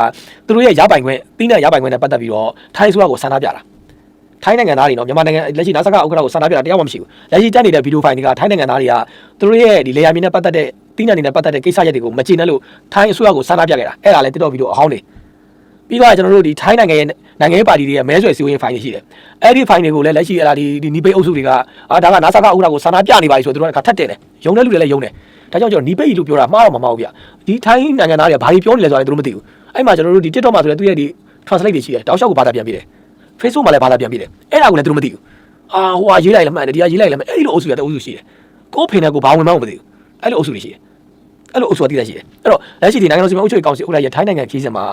သူတို့ရဲ့ရပိုင်ခွင့်ပြီးတဲ့ရပိုင်ခွင့်နဲ့ပတ်သက်ပြီးတော့ထိုင်းဆိုရကိုဆန္ဒပြတာထိုင်းနိုင်ငံသားတွေနော်မြန်မာနိုင်ငံလက်ရှိနာဆာကဥက္ကဋ္ဌကိုဆန္ဒပြတာတရားမှမရှိဘူးလက်ရှိတက်နေတဲ့ဗီဒီယိုဖိုင်တွေကထိုင်းနိုင်ငံသားတွေကသူတို့ရဲ့ဒီလေယာဉ်မြင်နဲ့ပတ်သက်တဲ့တိနက်နေနဲ့ပတ်သက်တဲ့ကိစ္စရပ်တွေကိုမကျေနပ်လို့ထိုင်းအစိုးရကိုဆန္ဒပြခဲ့တာအဲ့ဒါလည်းတိတော့ဗီဒီယိုအဟောင်းတွေ ပြီးတော့ကျွန်တော်တို့ဒီထိုင်းနိုင်ငံရဲ့နိုင်ငံရေးပါတီတွေရဲ့မဲဆွယ်စည်းဝေးဖိုင်တွေရှိတယ်အဲ့ဒီဖိုင်တွေကိုလည်းလက်ရှိအဲ့ဒါဒီဒီနီပိတ်အုပ်စုတွေကအာဒါကနာဆာကဥက္ကဋ္ဌကိုဆန္ဒပြနေပါပြီဆိုတော့သူတို့ကထပ်တယ်လေယုံတဲ့လူတွေလည်းယုံတယ်ဒါကြောင့်ကျွန်တော်နီပိတ်လို့ပြောတာမှားတော့မမှားဘူးဗျဒီထိုင်းနိုင်ငံသားတွေကဘာတွေပြောနေလဲဆိုတာလည်းသူတို့မသိဘူးအဲ့မှာကျွန်တော်တို့ဒီ TikTok မှာဆိုလည်းသူရဲ့ဒီ translate တွေရှိတယ်တောက်လျှောက်ကိုဘာသာပြန်ပြတယ် Facebook မှာလည်းဘာသာပြန်ပြတယ်အဲ့ဒါကိုလည်းသူတို့မသိဘူးအာဟိုကရေးလိုက်လည်းမှန်တယ်ဒီကရေးလိုက်လည်းမှန်အဲ့ဒီလိုအုပ်စုရတဲ့အုပ်စုရှိတယ်ကိုယ်ဖေနဲ့ကိုဘာဝင်မှန်းမသိဘူးအဲ့လိုအုပ်စုတွေရှိတယ်အဲ့လိုအုပ်စုကတည်တတ်ရှိတယ်အဲ့တော့လက်ရှိဒီနိုင်ငံတော်စီမံအုပ်ချုပ်ရေးကောင်စီဥက္ကဋ္ဌရထိုင်းနိုင်ငံခီးစင်မှာ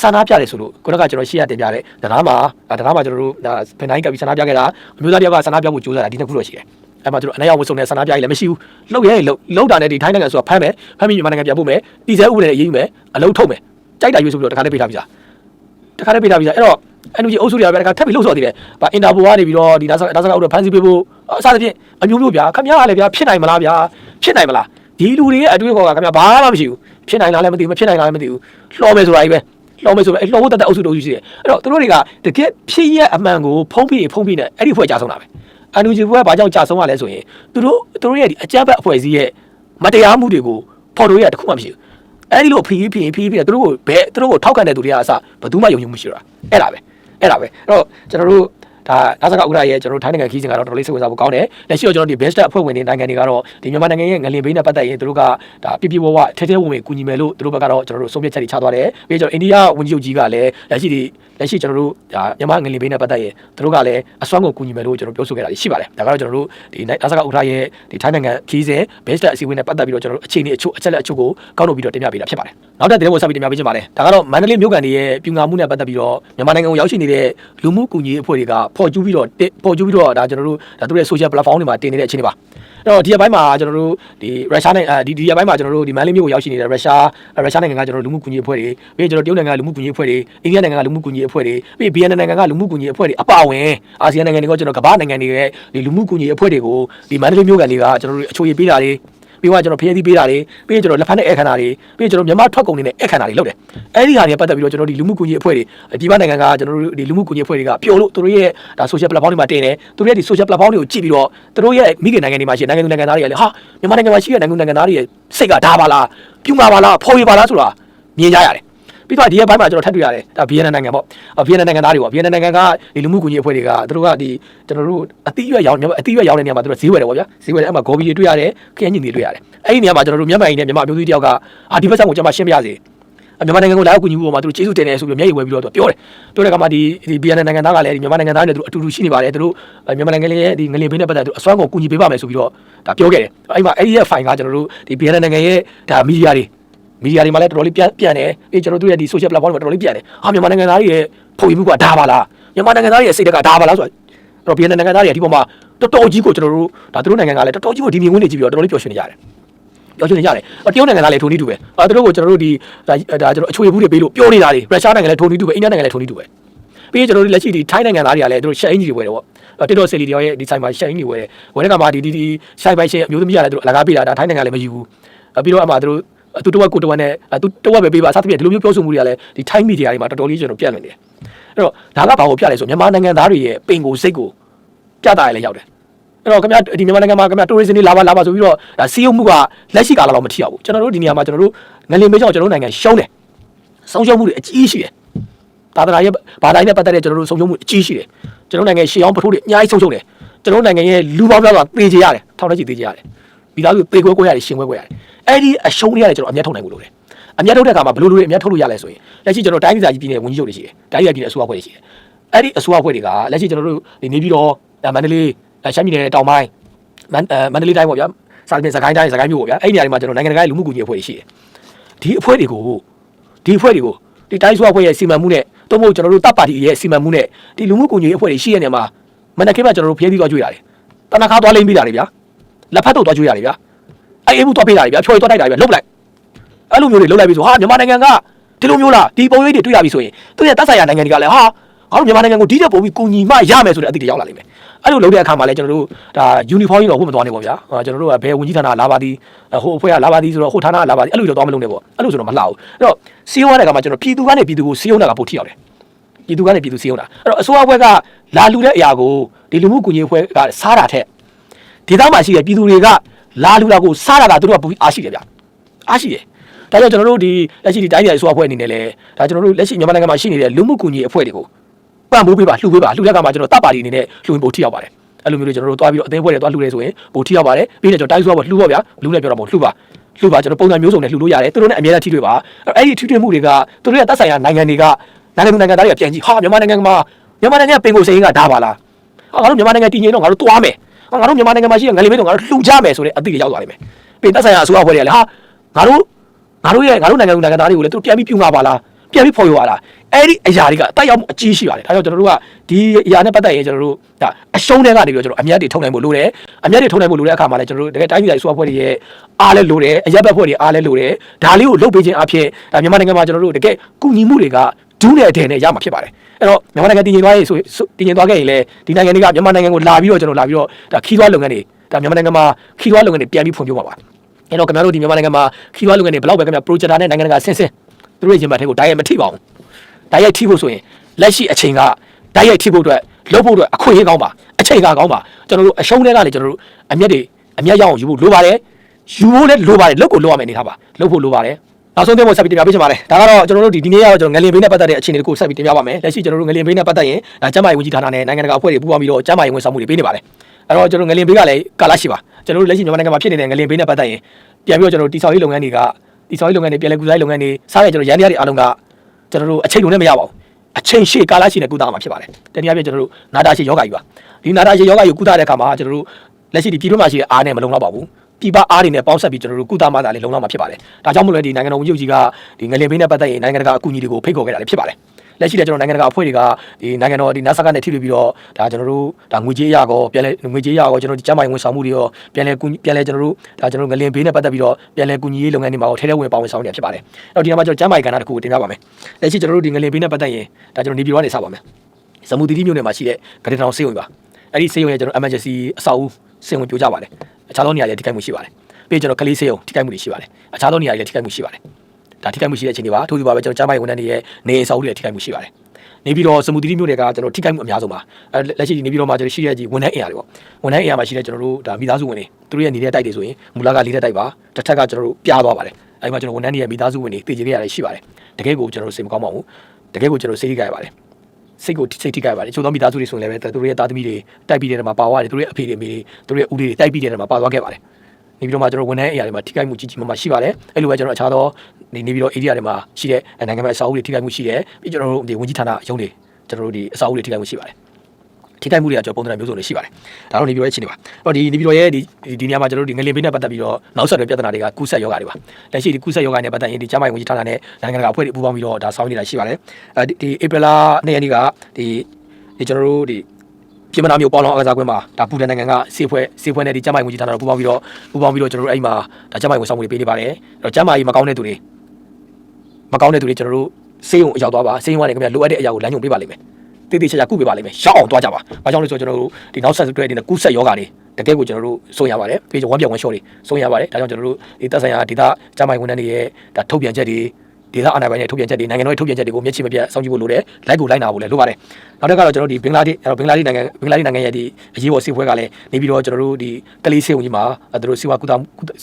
ဆန္ဒပြတယ်ဆိုလို့ခုနကကျွန်တော်ရှေ့ရတင်ပြတဲ့တရားမှာတရားမှာကျွန်တော်တို့ဒါဖင်တိုင်းကပ်ပြီးဆန္ဒပြခဲ့တာအမျိုးသားတယောက်ကဆန္ဒပြဖို့ကြိုးစားတာဒီနှစ်ခုတော့ရှိတယ်အဲ့မှာသူတို့အနေအောင်ဝဆုံတဲ့ဆန္ဒပြရေးလည်းမရှိဘူးလှုပ်ရဲလှုပ်လှုပ်တာနဲ့ဒီထိုင်းနိုင်ငံဆိုတာဖမ်းမယ်ဖမ်းပြီးမြန်မာနိုင်ငံပြန်ပို့မယ်ပြည်စဲဥပဒေနဲ့ရေးယူမယ်အလုံးထုတ်မယ်ကြိုက်တာရွေးဆိုပြီးတော့တခါတည်းပေးထားပြီးသားတခါတည်းပေးထားပြီးသားအဲ့တော့ NUG အုပ်စုတွေကပဲတခါထပ်ပြီးလှုပ်ဆော်သေးတယ်။ဗာအင်တာပိုကနေပြီးတော့ဒီဒါဆဒါဆကအုပ်တော့ဖန်စီပေးဖို့အစသဖြင့်အမျိုးမျိုးဗျာခမရကလည်းဗျာဖြစ်နိုင်မလားဗျာဖြစ်နိုင်မလားဒီလူတွေရဲ့အတွေ့အခေါ်ကခမရဘာမှမရှိဘူးဖြစ်နိုင်လားလည်းမသိဘူးမဖြစ်နိုင်လားလည်းမသိဘူးလှော်မယ်ဆိုတာကြီးပဲ လှော်မယ်ဆိုပဲအဲ့လှော်ဖို့တတ်တဲ့အုပ်စုတို့ရှိတယ်အဲ့တော့သူတို့တွေကတကယ်ဖြစ်ရဲ့အမှန်ကိုဖုံးပြီးဖုံးပြီးနဲ့အဲ့ဒီဖွဲ့ကြာဆုံးတာပဲ NUG ဖွဲ့ကဘာကြောင့်ကြာဆုံးရလဲဆိုရင်သူတို့သူတို့ရဲ့ဒီအကြမ်းဖက်အဖွဲ့အစည်းရဲ့မတရားမှုတွေကိုဖော်လို့ရတခုမှမရှိဘူးအဲ့ဒီလိုဖီးဖီးဖီးဖီးသူတို့ကိုဘယ်သူတို့ကိုထောက်ခံတဲ့သူတွေကအစဘယ်သူမှယုံကြည်မှုမရှိတော့အဲ့ဒါပဲအဲ့ဒါပဲအဲ့တော့ကျွန်တော်တို့ ဒါနာဆာကဥက္ကဋ္ဌရဲ့ကျွန်တော်တို့ထိုင်းနိုင်ငံခီးစဉ်ကတော့တော်တော်လေးစိတ်ဝင်စားဖို့ကောင်းတယ်လက်ရှိတော့ကျွန်တော်ဒီ best အဖွဲ့ဝင်တွေနိုင်ငံတွေကတော့ဒီမြန်မာနိုင်ငံရဲ့ငလင်ဘေးနဲ့ပတ်သက်ရင်သူတို့ကဒါပြပြဝဝထဲထဲဝင်ဝင်ကူညီမယ်လို့သူတို့ဘက်ကတော့ကျွန်တော်တို့ဆုံးဖြတ်ချက်တွေချသွားတယ်ပြီးတော့ကျွန်တော်အိန္ဒိယဝန်ကြီးချုပ်ကြီးကလည်းလက်ရှိဒီလက်ရှိကျွန်တော်တို့ဒါမြန်မာငလင်ဘေးနဲ့ပတ်သက်ရင်သူတို့ကလည်းအစွမ်းကုန်ကူညီမယ်လို့ကျွန်တော်ပြောဆိုခဲ့တာရှိပါတယ်ဒါကတော့ကျွန်တော်တို့ဒီနာဆာကဥက္ကဋ္ဌရဲ့ဒီထိုင်းနိုင်ငံခီးစဉ် best အစည်းအဝေးနဲ့ပတ်သက်ပြီးတော့ကျွန်တော်တို့အခြေအနေအချို့အချက်လက်အချို့ကိုကောက်လို့ပြီးတော့တင်ပြပေးတာဖြစ်ပါတယ်နောက်ထပ်တင်ဖို့ဆက်ပြီးတင်ပြပေးချင်ပါတယ်ဒါကတော့မန္တလေးမြို့ကန်တွေရဲ့ပြူငါမှုနဲ့ပတ်သက်ပြီးတော့မြန်မာနိုင်ငံကိုရောက်ရှိနေတဲ့လူမှုကူညီရေးအဖွဲ့တွေကပေါ်ကျူးပြီးတော့တင်ပေါ်ကျူးပြီးတော့ဒါကျွန်တော်တို့ဒါသူတို့ရဲ့ social platform တွေမှာတင်နေတဲ့အခြေအနေပါအဲ့တော့ဒီရက်ပိုင်းမှာကျွန်တော်တို့ဒီရုရှားနိုင်ငံဒီဒီရက်ပိုင်းမှာကျွန်တော်တို့ဒီမန္တလေးမြို့ကိုရောက်ရှိနေတဲ့ရုရှားရုရှားနိုင်ငံကကျွန်တော်တို့လူမှုကူညီရေးအဖွဲ့တွေပြီးရင်ကျွန်တော်တရုတ်နိုင်ငံကလူမှုကူညီရေးအဖွဲ့တွေအိန္ဒိယနိုင်ငံကလူမှုကူညီရေးအဖွဲ့တွေပြီးဗီယက်နမ်နိုင်ငံကလူမှုကူညီရေးအဖွဲ့တွေအပါအဝင်အာဆီယံနိုင်ငံတွေကကျွန်တော်ကမ္ဘာနိုင်ငံတွေရဲ့ဒီလူမှုကူညီရေးအဖွဲ့တွေကိုဒီမန္တလေးမြို့ကန်တွေကကျွန်တော်တို့အချိုးရေးပေးတာတွေ ပြီးတော့ကျွန်တော်ဖျက်သီးပေးတာတွေပြီးရင်ကျွန်တော်လက်ဖက်နဲ့အခမ်းအနာတွေပြီးရင်ကျွန်တော်မြန်မာထွက်ကုန်တွေနဲ့အခမ်းအနာတွေလုပ်တယ်အဲ့ဒီဟာတွေပတ်သက်ပြီးတော့ကျွန်တော်ဒီလူမှုကူညီအဖွဲ့တွေဒီဘက်နိုင်ငံကကျွန်တော်တို့ဒီလူမှုကူညီအဖွဲ့တွေကပျော်လို့သူတို့ရဲ့ဒါ social platform တွေမှာတင်တယ်သူတို့ရဲ့ဒီ social platform တွေကိုကြည့်ပြီးတော့သူတို့ရဲ့မိခင်နိုင်ငံတွေမှာရှိတဲ့နိုင်ငံသူနိုင်ငံသားတွေကလည်းဟာမြန်မာနိုင်ငံမှာရှိတဲ့နိုင်ငံသူနိုင်ငံသားတွေရဲ့စိတ်ကဒါပါလားပြူမှာပါလားဖော်ရပါလားဆိုတာမြင်ကြရတယ် ပြီးတော့ဒီရဲ့ဘက်မှာကျွန်တော်ထပ်တွေ့ရတယ်ဒါဗီယက်နမ်နိုင်ငံပေါ့ဗီယက်နမ်နိုင်ငံသားတွေပေါ့ဗီယက်နမ်နိုင်ငံကဒီလူမှုကူညီအဖွဲ့တွေကသူတို့ကဒီကျွန်တော်တို့အတိအရွက်ရောင်းအတိအရွက်ရောင်းတဲ့နေရာမှာသူတို့ဈေးဝယ်တယ်ပေါ့ဗျာဈေးဝယ်တယ်အဲ့မှာဂေါ်ဘီတွေတွေ့ရတယ်ခရမ်းညင်တွေတွေ့ရတယ်အဲ့ဒီနေရာမှာကျွန်တော်တို့မြန်မာပြည်နဲ့မြန်မာအမျိုးသမီးတယောက်ကအာဒီဘက်ဆောင်ကိုကျွန်မရှင်းပြရစီမြန်မာနိုင်ငံကိုလာရောက်ကူညီမှုပေါ်မှာသူတို့ကျေးဇူးတင်တယ်ဆိုပြီးမျက်ရည်ဝဲပြီးတော့သူပြောတယ်ပြောတဲ့အခါမှာဒီဒီဗီယက်နမ်နိုင်ငံသားကလည်းဒီမြန်မာနိုင်ငံသားတွေနဲ့သူတို့အတူတူရှိနေပါတယ်သူတို့မြန်မာနိုင်ငံလေးရဲ့ဒီငလင်ဘေးနဲ့ပတ်သက်သူအစွမ်းကုန်ကူညီပေးပါမယ်ဆိုပြီးတော့ဒါပြောခဲ့တယ်အဲ့မှာအဲ့ဒီရဲ့ file ကကျွန်တော်တို့ဒီဗီယက်နမ်နိုင်ငံရဲ့ဒါမီဒီယာတွေ မီဒီယာတွေမှာလည်းတော်တော်လေးပြန်ပြန်တယ်ပြီးကျွန်တော်တို့ရဲ့ဒီ social platform တွေမှာတော်တော်လေးပြန်တယ်ဟာမြန်မာနိုင်ငံသားတွေရဲ့ပုံရိပ်မှုကဒါပါလားမြန်မာနိုင်ငံသားတွေရဲ့စိတ်ဓာတ်ကဒါပါလားဆိုတော့ဗီယက်နမ်နိုင်ငံသားတွေကဒီပေါ်မှာတော်တော်ကြီးကိုကျွန်တော်တို့ဒါသူတို့နိုင်ငံကလည်းတော်တော်ကြီးကိုဒီမြင်ကွင်းတွေကြည့်ပြီးတော့တော်တော်လေးပျော်ရွှင်နေကြတယ်ပြောချင်နေကြတယ်။တရုတ်နိုင်ငံကလည်းထိုနည်းတူပဲ။အဲသူတို့ကိုကျွန်တော်တို့ဒီဒါဒါကျွန်တော်အချွေဘူးတွေပေးလို့ပြောနေတာတွေရုရှားနိုင်ငံလည်းထိုနည်းတူပဲအိန္ဒိယနိုင်ငံလည်းထိုနည်းတူပဲ။ပြီးရင်ကျွန်တော်တို့လက်ရှိဒီထိုင်းနိုင်ငံသားတွေကလည်းသူတို့ရှက်အင်ဂျီတွေဝယ်တယ်ပေါ့တစ်တော့ဆယ်လီတယောက်ရဲ့ဒီဆိုင်မှာရှက်အင်ဂျီဝယ်တယ်ဝယ်တဲ့ကမှာဒီဒီဒီဆိုင်ပိုင်ရှယ်အမျိုးသမီးရတယ်သူတို့အလကားပေးတာဒါထိုင်းနိုင်ငံလည်းမယူဘူးပြီးတော့အမှသူတို့ သူတဝက်ကိုတဝက်နဲ့သူတဝက်ပဲပေးပါစသဖြင့်ဒီလိုမျိုးပြောဆိုမှုတွေကလည်းဒီထိုင်းမီဒီယာတွေမှာတော်တော်လေးကျွန်တော်ပြတ်လွင်နေတယ်အဲ့တော့ဒါကဘာကိုပြလဲဆိုမြန်မာနိုင်ငံသားတွေရဲ့ပင်ကိုစိတ်ကိုပြတာရလည်းရောက်တယ်အဲ့တော့ခင်ဗျာဒီမြန်မာနိုင်ငံမှာခင်ဗျာတိုရစ်စင်တွေလာပါလာပါဆိုပြီးတော့ဒါစီးရုံမှုကလက်ရှိကာလတော့မထီအောင်ဘူးကျွန်တော်တို့ဒီနေရာမှာကျွန်တော်တို့ငလင်မေးကြောင့်ကျွန်တော်တို့နိုင်ငံရှုံးတယ်ဆုံးရှုံးမှုတွေအကြီးရှိတယ်သာသနာရဲ့ဘာသာရေးနဲ့ပတ်သက်တဲ့ကျွန်တော်တို့ဆုံးရှုံးမှုအကြီးရှိတယ်ကျွန်တော်နိုင်ငံရှေ့အောင်ပထိုးတွေအများကြီးဆုံးရှုံးတယ်ကျွန်တော်နိုင်ငံရဲ့လူပေါင်းများစွာသေကြရတယ်ထောင်ထဲကြီးသေကြရတယ် မိသားစုသေခွဲခွဲရတယ်ရှင်ခွဲခွဲရတယ်အဲ့ဒီအရှုံးတွေရတယ်ကျွန်တော်အမျက်ထုတ်နိုင်ဖို့လိုတယ်အမျက်ထုတ်တဲ့အခါမှာဘယ်လိုလိုတွေအမျက်ထုတ်လို့ရလဲဆိုရင်လက်ရှိကျွန်တော်တိုင်းဒေသကြီးပြည်နယ်ဝန်ကြီးချုပ်တွေရှိတယ်တိုင်းဒေသကြီးပြည်နယ်အစိုးရဖွဲ့တွေရှိတယ်အဲ့ဒီအစိုးရဖွဲ့တွေကလက်ရှိကျွန်တော်တို့ဒီနေပြည်တော်မန္တလေးရှမ်းပြည်နယ်တောင်ပိုင်းမန္မန္တလေးတိုင်းပေါ့ဗျာစာပြင်စကိုင်းတိုင်းစကိုင်းမြို့ပေါ့ဗျာအဲ့ဒီနေရာတွေမှာကျွန်တော်နိုင်ငံတကာလူမှုကူညီအဖွဲ့တွေရှိတယ်ဒီအဖွဲ့တွေကိုဒီအဖွဲ့တွေကိုဒီတိုင်းဆိုအဖွဲ့ရဲ့စီမံမှုနဲ့တို့မို့ကျွန်တော်တို့တပ်ပါတီရဲ့စီမံမှုနဲ့ဒီလူမှုကူညီအဖွဲ့တွေရှိတဲ့နေရာမှာမနက်ခင်းမှာကျွန်တော်တို့ဖျဲပြီးသွားကြွရတယ်တနခါသွားလိမ့်ပြီးတာတွေဗျာ လက်ဖက်တော့သွားကြွရတယ်ဗျာအဲ့အိမ်မှုသွားပေးတာတွေဗျာဖြော်ရသွားတိုက်တာတွေဗျာလုတ်လိုက်အဲ့လိုမျိုးတွေလုတ်လိုက်ပြီးဆိုဟာမြန်မာနိုင်ငံကဒီလိုမျိုးလားဒီပုံရိပ်တွေတွေ့ရပြီဆိုရင်သူရဲ့တပ်ဆိုင်ရာနိုင်ငံတွေကလည်းဟာငါတို့မြန်မာနိုင်ငံကိုဒီတဲ့ပုံပြီးကူညီမှရမယ်ဆိုတဲ့အသည့်တွေရောက်လာလိမ့်မယ်အဲ့လိုလုပ်တဲ့အခါမှာလည်းကျွန်တော်တို့ဒါ uniform ကြီးတော့ဟုတ်မသွားနေပေါ့ဗျာအာကျွန်တော်တို့ကဘယ်ဝန်ကြီးဌာနလာပါသည်ဟိုအဖွဲ့ကလာပါသည်ဆိုတော့ဟိုဌာနကလာပါသည်အဲ့လိုတော့သွားမလုပ်နဲ့ပေါ့အဲ့လိုဆိုတော့မလှဘူးအဲ့တော့စီးရုံးရတဲ့အခါမှာကျွန်တော်ပြည်သူကနေပြည်သူကိုစီးရုံးတာကပိုထိရောက်တယ်ပြည်သူကနေပြည်သူစီးရုံးတာအဲ့တော့အစိုးရဘက်ကလာလူတဲ့အရာကိုဒီလူမှုကူညီအဖွဲ့ကစားတာထက် ဒေသမှာရှိတဲ့ပြည်သူတွေကလာလူတာကိုစားတာကသူတို့ကပူအားရှိတယ်ဗျအားရှိတယ်ဒါကြောင့်ကျွန်တော်တို့ဒီလက်ရှိဒီတိုင်းပြည်အစိုးရအဖွဲ့အနေနဲ့လည်းဒါကျွန်တော်တို့လက်ရှိမြန်မာနိုင်ငံမှာရှိနေတဲ့လူမှုကူညီအဖွဲ့တွေကိုပံ့ပိုးပေးပါလှူပေးပါလှူတဲ့အခါမှာကျွန်တော်တပ်ပါတီအနေနဲ့လှူရင်ပိုထိရောက်ပါတယ်အဲ့လိုမျိုးတွေကျွန်တော်တို့တွားပြီးတော့အသေးပွဲတွေတွားလှူရဲဆိုရင်ပိုထိရောက်ပါတယ်ပြီးရင်ကျွန်တော်တိုင်းဆိုတော့လှူပါဗျာလူနဲ့ပြောတော့မဟုတ်လှူပါလှူပါကျွန်တော်ပုံစံမျိုးစုံနဲ့လှူလို့ရတယ်သူတို့နဲ့အများကြီးထိတွေ့ပါအဲ့ဒီထိတွေ့မှုတွေကသူတို့ရဲ့တပ်ဆိုင်ရာနိုင်ငံတွေကနိုင်ငံသူနိုင်ငံသားတွေကပြန်ကြည့်ဟာမြန်မာနိုင်ငံမှာမြန်မာနိုင်ငံပင်ကိုယ်စိန်ကဒါပါလားဟာငါတို့မြန်မာနိုင်ငံတည်ငြိမ်တော့ငါတို့တွားမယ်ဟာ ငါတို့မြန်မာနိုင်ငံမှာရှိတဲ့ငလင်မေးတော့ငါတို့လှူကြမယ်ဆိုတဲ့အသည့်တွေရောက်သွားလိမ့်မယ်ပြီးတပ်ဆိုင်ရာအစိုးရဖွဲ့တွေကလည်းဟာငါတို့ငါတို့ရဲ့ငါတို့နိုင်ငံသူနိုင်ငံသားတွေကိုလည်းသူပြန်ပြီးပြူမှာပါလားပြန်ပြီးဖော်ရတာအဲ့ဒီအရာတွေကတိုက်ရောက်မှုအကြီးရှိပါတယ်ဒါကြောင့်ကျွန်တော်တို့ကဒီအရာနဲ့ပတ်သက်ရင်ကျွန်တော်တို့ဒါအရှုံးတွေကနေပြီးတော့ကျွန်တော်အမျက်တွေထုံနိုင်ဖို့လိုတယ်အမျက်တွေထုံနိုင်ဖို့လိုတဲ့အခါမှာလည်းကျွန်တော်တို့တကယ်တိုင်းပြည်တိုင်းစိုးအဖွဲ့တွေရဲ့အားလဲလိုတယ်အရက်ဘက်ဖွဲ့တွေအားလဲလိုတယ်ဒါလေးကိုလှုပ်ပေးခြင်းအဖြစ်ဒါမြန်မာနိုင်ငံမှာကျွန်တော်တို့တကယ်ကုညီမှုတွေက ဒူးနဲ့အထည်နဲ့ရမှာဖြစ်ပါတယ်အဲ့တော့မြန်မာနိုင်ငံတည်ငြိမ်သွားရေးဆိုတည်ငြိမ်သွားခဲ့ရင်လည်းဒီနိုင်ငံတွေကမြန်မာနိုင်ငံကိုလာပြီးတော့ကျွန်တော်လာပြီးတော့ဒါခီးသွွားလုပ်ငန်းတွေဒါမြန်မာနိုင်ငံမှာခီးသွွားလုပ်ငန်းတွေပြန်ပြီးဖွံ့ဖြိုးမှာပါအဲ့တော့ခင်ဗျားတို့ဒီမြန်မာနိုင်ငံမှာခီးသွွားလုပ်ငန်းတွေဘယ်လောက်ပဲခင်ဗျာ projector နဲ့နိုင်ငံတကာဆင်းဆင်းသူတို့ရဲ့ရင်ဘတ်ထဲကိုတိုင်းရိုက်မထိပါဘူးတိုင်းရိုက်ထိဖို့ဆိုရင်လက်ရှိအချိန်ကတိုင်းရိုက်ထိဖို့အတွက်လုပ်ဖို့အတွက်အခွင့်အရေးကောင်းပါအချိန်ကကောင်းပါကျွန်တော်တို့အရှုံးတွေကလည်းကျွန်တော်တို့အမျက်တွေအမျက်ရအောင်ယူဖို့လိုပါတယ်ယူဖို့လည်းလိုပါတယ်လုပ်ကိုလုပ်ရမယ်အနေထားပါလုပ်ဖို့လိုပါတယ် နောက်ဆုံးသဘောဆက်ပြီးတင်ပြပေးချင်ပါတယ်ဒါကတော့ကျွန်တော်တို့ဒီဒီနေ့ကတော့ကျွန်တော်ငလင်ဘေးနဲ့ပတ်သက်တဲ့အခြေအနေတခုဆက်ပြီးတင်ပြပါမယ်လက်ရှိကျွန်တော်တို့ငလင်ဘေးနဲ့ပတ်သက်ရင်ဒါကျန်းမာရေးဝန်ကြီးဌာနနဲ့နိုင်ငံတကာအဖွဲ့တွေပူးပေါင်းပြီးတော့ကျန်းမာရေးဝန်ဆောင်မှုတွေပေးနေပါတယ်အဲ့တော့ကျွန်တော်ငလင်ဘေးကလည်းကာလရှိပါကျွန်တော်တို့လက်ရှိမြန်မာနိုင်ငံမှာဖြစ်နေတဲ့ငလင်ဘေးနဲ့ပတ်သက်ရင်ပြန်ပြီးတော့ကျွန်တော်တိဆောက်ရေးလုပ်ငန်းတွေကတိဆောက်ရေးလုပ်ငန်းတွေပြည်လဲကူစားရေးလုပ်ငန်းတွေစားရကျွန်တော်ရန်တရားတွေအားလုံးကကျွန်တော်တို့အချိန်လုံးနဲ့မရပါဘူးအချိန်ရှည်ကာလရှိနေကုသမှာဖြစ်ပါတယ်တနည်းအားဖြင့်ကျွန်တော်တို့နာတာရှည်ယောဂကြီးပါဒီနာတာရှည်ယောဂကြီးကုသတဲ့အခါမှာကျွန်တော်တို့လက်ရှိဒီပြည်တွင်းမှာရှိတဲ့အားနဲ့မလုံလောက်ပါဘူး ပြပအားတွေနဲ့ပေါင်းဆက်ပြီးကျွန်တော်တို့ကုသမှသာလေလုံလောက်မှာဖြစ်ပါတယ်ဒါကြောင့်မလို့ဒီနိုင်ငံတော်ဝန်ကြီးကြီးကဒီငလင်ဘေးနဲ့ပတ်သက်ရင်နိုင်ငံတကာအကူအညီတွေကိုဖိတ်ခေါ်ခဲ့တာလည်းဖြစ်ပါတယ်လက်ရှိလည်းကျွန်တော်နိုင်ငံတကာအဖွဲ့တွေကဒီနိုင်ငံတော်ဒီ NASA ကနဲ့ထိတွေ့ပြီးတော့ဒါကျွန်တော်တို့ဒါငွေကြေးရကောပြန်လဲငွေကြေးရကောကျွန်တော်ဒီကျန်းမာရေးဝန်ဆောင်မှုတွေရောပြန်လဲကူပြန်လဲကျွန်တော်တို့ဒါကျွန်တော်ငလင်ဘေးနဲ့ပတ်သက်ပြီးတော့ပြန်လဲကူညီရေးလုပ်ငန်းတွေမှာရောထဲထဲဝင်ပါဝင်ဆောင်နေတာဖြစ်ပါတယ်အဲ့တော့ဒီမှာကျွန်တော်ကျန်းမာရေးကဏ္ဍတစ်ခုကိုတင်ပြပါမယ်လက်ရှိကျွန်တော်တို့ဒီငလင်ဘေးနဲ့ပတ်သက်ရင်ဒါကျွန်တော်နေပြည်တော်ကနေစပါမယ်ဇမူတီတီမြို့နယ်မှာရှိတဲ့ဂရတောင်စေးဝင်ပါအဲ့ဒီစေးဝင်ရဲ့ကျွန်တော် emergency အဆောက်အဦ စေးဝင်ပြိုကျပါတယ်အခြားသောနေရာတွေထိခိုက်မှုရှိပါတယ်ပြီးကျွန်တော်ကလေးစေးုံထိခိုက်မှုတွေရှိပါတယ်အခြားသောနေရာတွေလည်းထိခိုက်မှုရှိပါတယ်ဒါထိခိုက်မှုရှိတဲ့အချိန်တွေပါထို့တူပါပဲကျွန်တော်ကျန်းမာရေးဝန်ထမ်းတွေရဲ့နေအဆောက်အဦတွေထိခိုက်မှုရှိပါတယ်နေပြီးတော့စမူတီတီမြို့နယ်ကကျွန်တော်ထိခိုက်မှုအများဆုံးပါအဲလက်ရှိနေပြီးတော့မှကျွန်တော်ရှိတဲ့ကြီးဝန်ထမ်းအင်အားတွေပေါ့ဝန်ထမ်းအင်အားမှာရှိတဲ့ကျွန်တော်တို့ဒါမိသားစုဝင်တွေသူတို့ရဲ့နေတဲ့တိုက်တွေဆိုရင်မူလကလေးတဲ့တိုက်ပါတစ်ထက်ကကျွန်တော်တို့ပြားသွားပါတယ်အဲဒီမှာကျွန်တော်ဝန်ထမ်းတွေရဲ့မိသားစုဝင်တွေတည်ကြခဲ့ရတယ်ရှိပါတယ်တကယ်ကိုကျွန်တော်တို့စိတ်မကောင်းပါဘူးတကယ်ကိုကျွန်တော်စိတ်ထိခိုက်ရပါတယ် စိတ်ကိုစိတ်ထိခိုက်ပါတယ်ချို့သောမိသားစုတွေဆိုရင်လည်းပဲသူတို့ရဲ့သားသမီးတွေတိုက်ပြီးတဲ့နေရာမှာပါသွားတယ်သူတို့ရဲ့အဖေတွေအမေတွေသူတို့ရဲ့ဦးလေးတွေတိုက်ပြီးတဲ့နေရာမှာပါသွားခဲ့ပါတယ်နေပြီးတော့မှကျွန်တော်ဝန်ထမ်းအရာတွေမှာထိခိုက်မှုကြီးကြီးမားမားရှိပါတယ်အဲ့လိုပဲကျွန်တော်အခြားသောနေနေပြီးတော့ area တွေမှာရှိတဲ့နိုင်ငံမှာအစာအုပ်တွေထိခိုက်မှုရှိတယ်ပြီးကျွန်တော်တို့ဒီဝန်ကြီးဌာနရုံးတွေကျွန်တော်တို့ဒီအစာအုပ်တွေထိခိုက်မှုရှိပါတယ် ထိခိုက်မှုတွေကကျွန်တော်ပုံသဏ္ဍာန်မျိုးစုံတွေရှိပါတယ်ဒါတော့နေပြီးတော့ရဲ့ချင်းတွေပါအဲ့တော့ဒီနေပြီးတော့ရဲ့ဒီဒီနေရာမှာကျွန်တော်တို့ဒီငလင်ဘေးနဲ့ပတ်သက်ပြီးတော့နောက်ဆက်တွဲပြဿနာတွေကကုဆက်ယောဂတွေပါလက်ရှိဒီကုဆက်ယောဂနဲ့ပတ်သက်ရင်ဒီကျန်းမာရေးဝန်ကြီးဌာနနဲ့နိုင်ငံတကာအဖွဲ့တွေပူးပေါင်းပြီးတော့ဒါဆောင်းနေတာရှိပါတယ်အဲဒီဧပြီလ2ရက်နေ့ကဒီဒီကျွန်တော်တို့ဒီပြည်မနာမျိုးပေါလောင်အကစားကွင်းမှာဒါပူဒန်နိုင်ငံကစေဖွဲ့စေဖွဲ့နဲ့ဒီကျမ်းမာရေးဝန်ကြီးဌာနတို့ပူးပေါင်းပြီးတော့ပူးပေါင်းပြီးတော့ကျွန်တော်တို့အဲ့မှာဒါကျမ်းမာရေးဝန်ဆောင်မှုတွေပေးနေပါတယ်အဲ့တော့ကျမ်းမာရေးမကောင်းတဲ့သူတွေမကောင်းတဲ့သူတွေကျွန်တော်တို့စေယုံအရောက်သွားပါစေယုံကနေခင်ဗျာလိုအပ်တဲ့အရာကိုလမ်းညွှန်ပေးပါလိမ့်မယ် တတေးသေးချာချာကုပေးပါလိမ့်မယ်ရောက်အောင်သွားကြပါဘာကြောင့်လဲဆိုတော့ကျွန်တော်တို့ဒီနောက်ဆက်တွဲနေတဲ့ကုဆက်ယောဂါတွေတကယ်ကိုကျွန်တော်တို့စိုးရပါတယ်ပြီးတော့ဝမ်းပြောင်ဝမ်းလျှော့တွေစိုးရပါတယ်ဒါကြောင့်ကျွန်တော်တို့ဒီသက်ဆိုင်ရာဒေသကျမိုင်ဝန်ထမ်းတွေရဲ့ဒါထုတ်ပြန်ချက်တွေ ဒေသအာဏာပိုင်ရဲ့ထုတ်ပြန်ချက်တွေနိုင်ငံတော်ရဲ့ထုတ်ပြန်ချက်တွေကိုမျက်ခြေမပြတ်စောင့်ကြည့်ဖို့လိုတယ်လိုက်ကိုလိုက်နာဖို့လည်းလိုပါတယ်နောက်တစ်ခါတော့ကျွန်တော်တို့ဒီဘင်္ဂလားဒေ့ရှ်အဲ့တော့ဘင်္ဂလားဒေ့ရှ်နိုင်ငံဘင်္ဂလားဒေ့ရှ်နိုင်ငံရဲ့ဒီအရေးပေါ်စေပွဲကလည်းနေပြီးတော့ကျွန်တော်တို့ဒီကလေးစေုံကြီးမှာအဲသူတို့စေဝါကုသ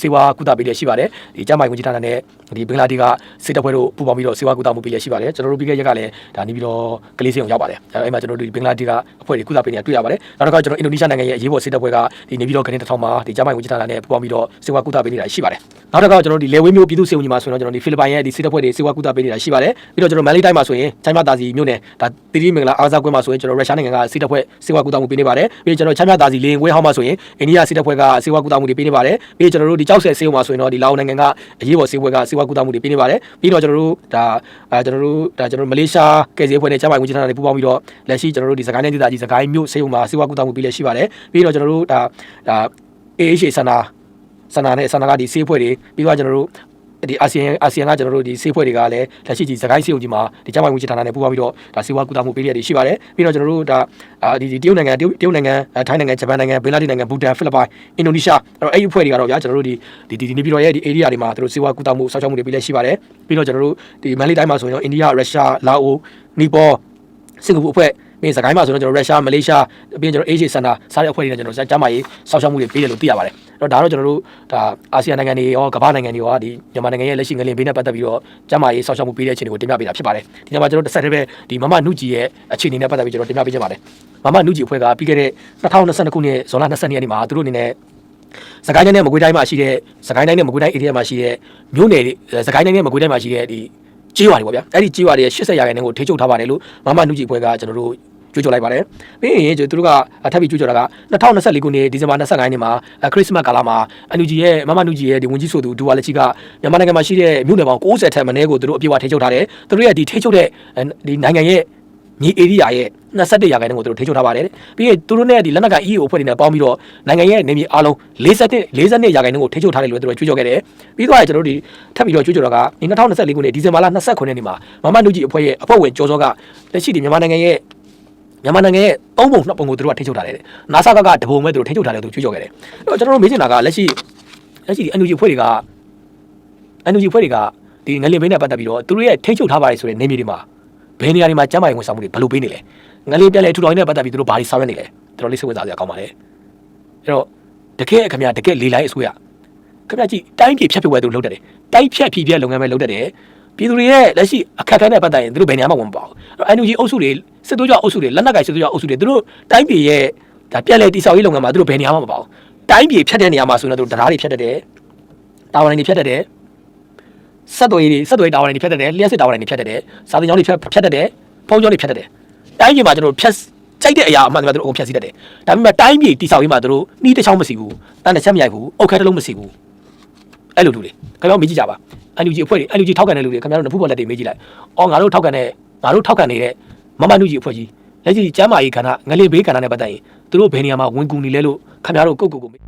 စေဝါကုသပေးရရှိပါတယ်ဒီကျမိုင်ဝန်ကြီးဌာနနဲ့ဒီဘင်္ဂလားဒေ့ရှ်ကစစ်တပ်ဖွဲ့တို့ပူးပေါင်းပြီးတော့စေဝါကုသမှုပေးရရှိပါတယ်ကျွန်တော်တို့ပြီးခဲ့ရက်ကလည်းဒါနေပြီးတော့ကလေးစေုံရောက်ပါတယ်အဲအဲ့မှာကျွန်တော်တို့ဒီဘင်္ဂလားဒေ့ရှ်ကအဖွဲ့တွေကုသပေးနေတာတွေ့ရပါတယ်နောက်တစ်ခါကျွန်တော်အင်ဒိုနီးရှားနိုင်ငံရဲ့အရေးပေါ်စစ်တပ်ဖွဲ့ကဒီနေပြီးတော့ခရင်တစ်ထောင်မှာဒီကျမိုင်ဝန်ကြီးဌာနနဲ့ပူးပေါင်းပြီးတော့စေဝါကုသပေးနေတာရှိပါတယ်နောက်တစ်ခါကျွန်တော်တို့ဒီလေဝေးမျိုးပြည်သူ့စေုံကြီးမှာဆိုရင်တော့ကျွန်တော်ဒီဖိလစ်ပိုင်ရဲ့ဒီစစ်တပ်ဖွဲ့တွေစေဝါကုသပေးနေတာရှိပါတယ်ပြီးတော့ကျွန်တော်မန်လေးတိုင်းမှာဆိုရင်ချိုင်းမတာစီမြို့နယ်ဒါတိတိမင်္ဂလာအားကစားကွင်းမှာဆိုရင်ကျွန်တော်ရုရှားနိုင်ငံကစစ်တပ်ဖွဲ့စေဝါကုသမှုပေးနေပါတယ်ပြီးတော့ကျွန်တော်ချိုင်းမတာစီလေရင်ကွင်းဟောင်းမှာဆိုရင်အိန္ဒိယစစ်တပ်ဖွဲ့ကစေဝါကုသမှုတွေပေးနေပါတယ်ပြီးတော့ကျွန်တော်တို့ဒီကြောက်ဆယ်စေုံမှာဆိုရင်တော့ဒီလာအိုနိုင်ငံကအရေးပေါ်စေဝါကစေဝါကုသမှုတွေပေးနေပါတယ်ပြီးတော့ကျွန်တော်တို့ဒါအဲကျွန်တော်တို့ဒါကျွန်တော်တို့မလေးရှားကယ်ဆယ်အဖွဲ့နဲ့ကျန်းမာရေးဝန်ကြီးဌာနတွေပူးပေါင်းပြီးတော့လက်ရှိကျွန်တော်တို့ဒီစကိုင်းနဲ့ဒေသကြီးစကိုင်းမြို့စေုံမှာစေဝါကုသမှုပေးလက်ရှိပါတယ်ပြီးတော့ကျွန်တော်တို့ဒါဒါ AHA စန္ဒာစန္ဒာနဲ့စန္ဒာကဒီစေးဖွဲ့တွေပြီးတော့ကျွန်တော်တို့ ဒီအာဆီယံအာဆီယံကကျွန်တော်တို့ဒီစေးဖွဲ့တွေကလည်းလက်ရှိကြီးစကိုင်းစေုံကြီးမှာဒီကျန်းမာရေးဝန်ကြီးဌာနနဲ့ပူးပေါင်းပြီးတော့ဒါစေဝါကုသမှုပေးရတဲ့ရှိပါတယ်ပြီးတော့ကျွန်တော်တို့ဒါအာဒီဒီတရုတ်နိုင်ငံတရုတ်တရုတ်နိုင်ငံအဲထိုင်းနိုင်ငံဂျပန်နိုင်ငံဘင်္ဂလားဒေ့ရှ်နိုင်ငံဘူတန်ဖိလစ်ပိုင်အင်ဒိုနီးရှားအဲ့တော့အဲ့ဒီအဖွဲ့တွေကတော့ဗျာကျွန်တော်တို့ဒီဒီဒီနေပြည်တော်ရဲ့ဒီ area တွေမှာသူတို့စေဝါကုသမှုစောင့်ရှောက်မှုတွေပေးလက်ရှိပါတယ်ပြီးတော့ကျွန်တော်တို့ဒီမန်လေးတိုင်းမှာဆိုရင်တော့အိန္ဒိယရုရှားလာအိုနီပေါ်စင်ကာပူအဖွဲ့ ပြီးစကိုင်းမှာဆိုတော့ကျွန်တော်ရုရှားမလေးရှားပြီးရင်ကျွန်တော်အေရှီစင်တာစားတဲ့အဖွဲ့တွေနဲ့ကျွန်တော်ကျမ်းမာရေးစောင့်ရှောက်မှုတွေပေးတယ်လို့သိရပါတယ်အဲ့တော့ဒါတော့ကျွန်တော်တို့ဒါအာဆီယံနိုင်ငံတွေရောကမ္ဘာနိုင်ငံတွေရောဒီမြန်မာနိုင်ငံရဲ့လက်ရှိငလင်ဘေးနဲ့ပတ်သက်ပြီးတော့ကျမ်းမာရေးစောင့်ရှောက်မှုပေးတဲ့အခြေအနေကိုတင်ပြပေးတာဖြစ်ပါတယ်ဒီနေ့မှာကျွန်တော်တစ်ဆက်တည်းပဲဒီမမနုကြီးရဲ့အခြေအနေနဲ့ပတ်သက်ပြီးကျွန်တော်တင်ပြပေးချင်ပါတယ်မမနုကြီးအဖွဲ့ကပြီးခဲ့တဲ့2022ခုနှစ်ဇွန်လ22ရက်နေ့မှာသူတို့အနေနဲ့စကိုင်းတိုင်းနဲ့မကွေးတိုင်းမှာရှိတဲ့စကိုင်းတိုင်းနဲ့မကွေးတိုင်း area မှာရှိတဲ့မြို့နယ်တွေစကိုင်းတိုင်းနဲ့မကွေးတိုင်းမှာရှိတဲ့ဒီကြေးရွာတွေပေါ့ဗျာအဲ့ဒီကြေးရွာတွေရဲ့80ရာခိုင်နှုန်းကိုထိချုပ်ထားပါတယ်လို့မမနုကြီးအဖွဲ့ကကျွန်တော်တို့ ကြွေးကြော်လိုက်ပါတယ်ပြီးရင်ကျွန်တော်တို့ကထပ်ပြီးကြွေးကြော်တာက2024ခုနှစ်ဒီဇင်ဘာ25ရက်နေ့မှာခရစ်စမတ်ကာလမှာအန်ယူဂျီရဲ့မမနုကြီးရဲ့ဒီဝင်ကြီးဆိုသူဒူဝါလက်ချီကမြန်မာနိုင်ငံမှာရှိတဲ့မြို့နယ်ပေါင်း60ထက်မနည်းကိုသူတို့အပြည့်အဝထိချုပ်ထားတယ်သူတို့ရဲ့ဒီထိချုပ်တဲ့ဒီနိုင်ငံရဲ့မြေ area ရဲ့21ရာခိုင်နှုန်းကိုသူတို့ထိချုပ်ထားပါတယ်ပြီးရင်သူတို့နဲ့ဒီလက်နက်က EAO အဖွဲ့တွေနဲ့ပေါင်းပြီးတော့နိုင်ငံရဲ့နေမြေအားလုံး40 42ရာခိုင်နှုန်းကိုထိချုပ်ထားတယ်လို့သူတို့ကြွေးကြော်ခဲ့တယ်ပြီးတော့ကျွန်တော်တို့ဒီထပ်ပြီးတော့ကြွေးကြော်တာကဒီ2024ခုနှစ်ဒီဇင်ဘာလ29ရက်နေ့မှာမမနုကြီးအဖွဲ့ရဲ့အဖွဲ့ဝင်ကျော်စောကလက်ရှိဒီမြန်မာနိုင်ငံရဲ့ မြန်မာနိုင်ငံရဲ့သုံးပုံနှစ်ပုံကိုသူတို့ကထိချုပ်ထားတယ်။ NASA ကကတပုံမဲ့သူတို့ထိချုပ်ထားတယ်သူကြွေးကြော်ခဲ့တယ်။အဲ့တော့ကျွန်တော်တို့မေးချင်တာကလက်ရှိလက်ရှိဒီ NUG အဖွဲ့တွေက NUG အဖွဲ့တွေကဒီငလင်ဘင်းနဲ့ပတ်သက်ပြီးတော့သူတို့ရဲ့ထိချုပ်ထားပါတယ်ဆိုတဲ့နေမြေတွေမှာဘယ်နေရာတွေမှာကျမ်းမာရေးဝန်ဆောင်မှုတွေဘယ်လိုပေးနေလဲငလင်ပြန်လဲထူထောင်နေတဲ့ပတ်သက်ပြီးသူတို့ဘာတွေဆောင်ရွက်နေလဲတော်တော်လေးစိတ်ဝင်စားစရာကောင်းပါတယ်အဲ့တော့တကယ်ခင်ဗျာတကယ်လေလိုင်းအစိုးရခင်ဗျာကြည့်တိုင်းပြည်ဖြတ်ဖြတ်ဝဲသူလုပ်တတ်တယ်တိုင်းဖြတ်ဖြည့်ဖြတ်လုပ်ငန်းပဲလုပ်တတ်တယ်ပြည်သူတွေရဲ့လက်ရှိအခက်အခဲနဲ့ပတ်သက်ရင်သူတို့ဘယ်နေရာမှဝင်မပါဘူးအဲ့တော့ NUG အုပ်စုတွေ စစ်သွေးကြအုပ်စုတွေလက်နက်ကိုင်စစ်သွေးကြအုပ်စုတွေသူတို့တိုင်းပြည်ရဲ့ဒါပြန်လဲတိစောက်ရေးလုပ်ငန်းမှာသူတို့ဘယ်နေရာမှမပါဘူးတိုင်းပြည်ဖြတ်တဲ့နေရာမှာဆိုရင်တော့သူတို့တရားတွေဖြတ်တတ်တယ်တာဝန်တွေဖြတ်တတ်တယ်ဆက်သွယ်ရေးတွေဆက်သွယ်ရေးတာဝန်တွေဖြတ်တတ်တယ်လျှက်စစ်တာဝန်တွေဖြတ်တတ်တယ်စာသင်ကျောင်းတွေဖြတ်ဖြတ်တတ်တယ်ဖုန်းကျောင်းတွေဖြတ်တတ်တယ်တိုင်းပြည်မှာကျွန်တော်တို့ဖြတ်ကြိုက်တဲ့အရာအမှန်တကယ်သူတို့အကုန်ဖြတ်စီတတ်တယ်ဒါပေမဲ့တိုင်းပြည်တိဆောက်ရေးမှာသူတို့နှီးတစ်ချောင်းမစီဘူးတန်တစ်ချက်မရိုက်ဘူးအုတ်ခဲတစ်လုံးမစီဘူးအဲ့လိုလူတွေခင်ဗျားမေးကြည့်ကြပါအန်ယူဂျီအဖွဲ့တွေအန်ယူဂျီထောက်ခံတဲ့လူတွေခင်ဗျားတို့နဖူးပေါ်လက်တွေမေးကြည့်လိုက်အော်ငါတို့ထောက်ခံတဲ့ငါတို့ထောက်ခံနေတဲ့ မမနုကြီးအဖွဲ့ကြီးလက်ရှိကျမ်းမာရေးခန္ဓာငလေဘေးခန္ဓာနဲ့ပတ်သက်ရင်သူတို့ဘယ်နေရာမှာဝင်ကူနေလဲလို့ခင်ဗျားတို့ကိုယ့်ကိုယ်ကိုမေး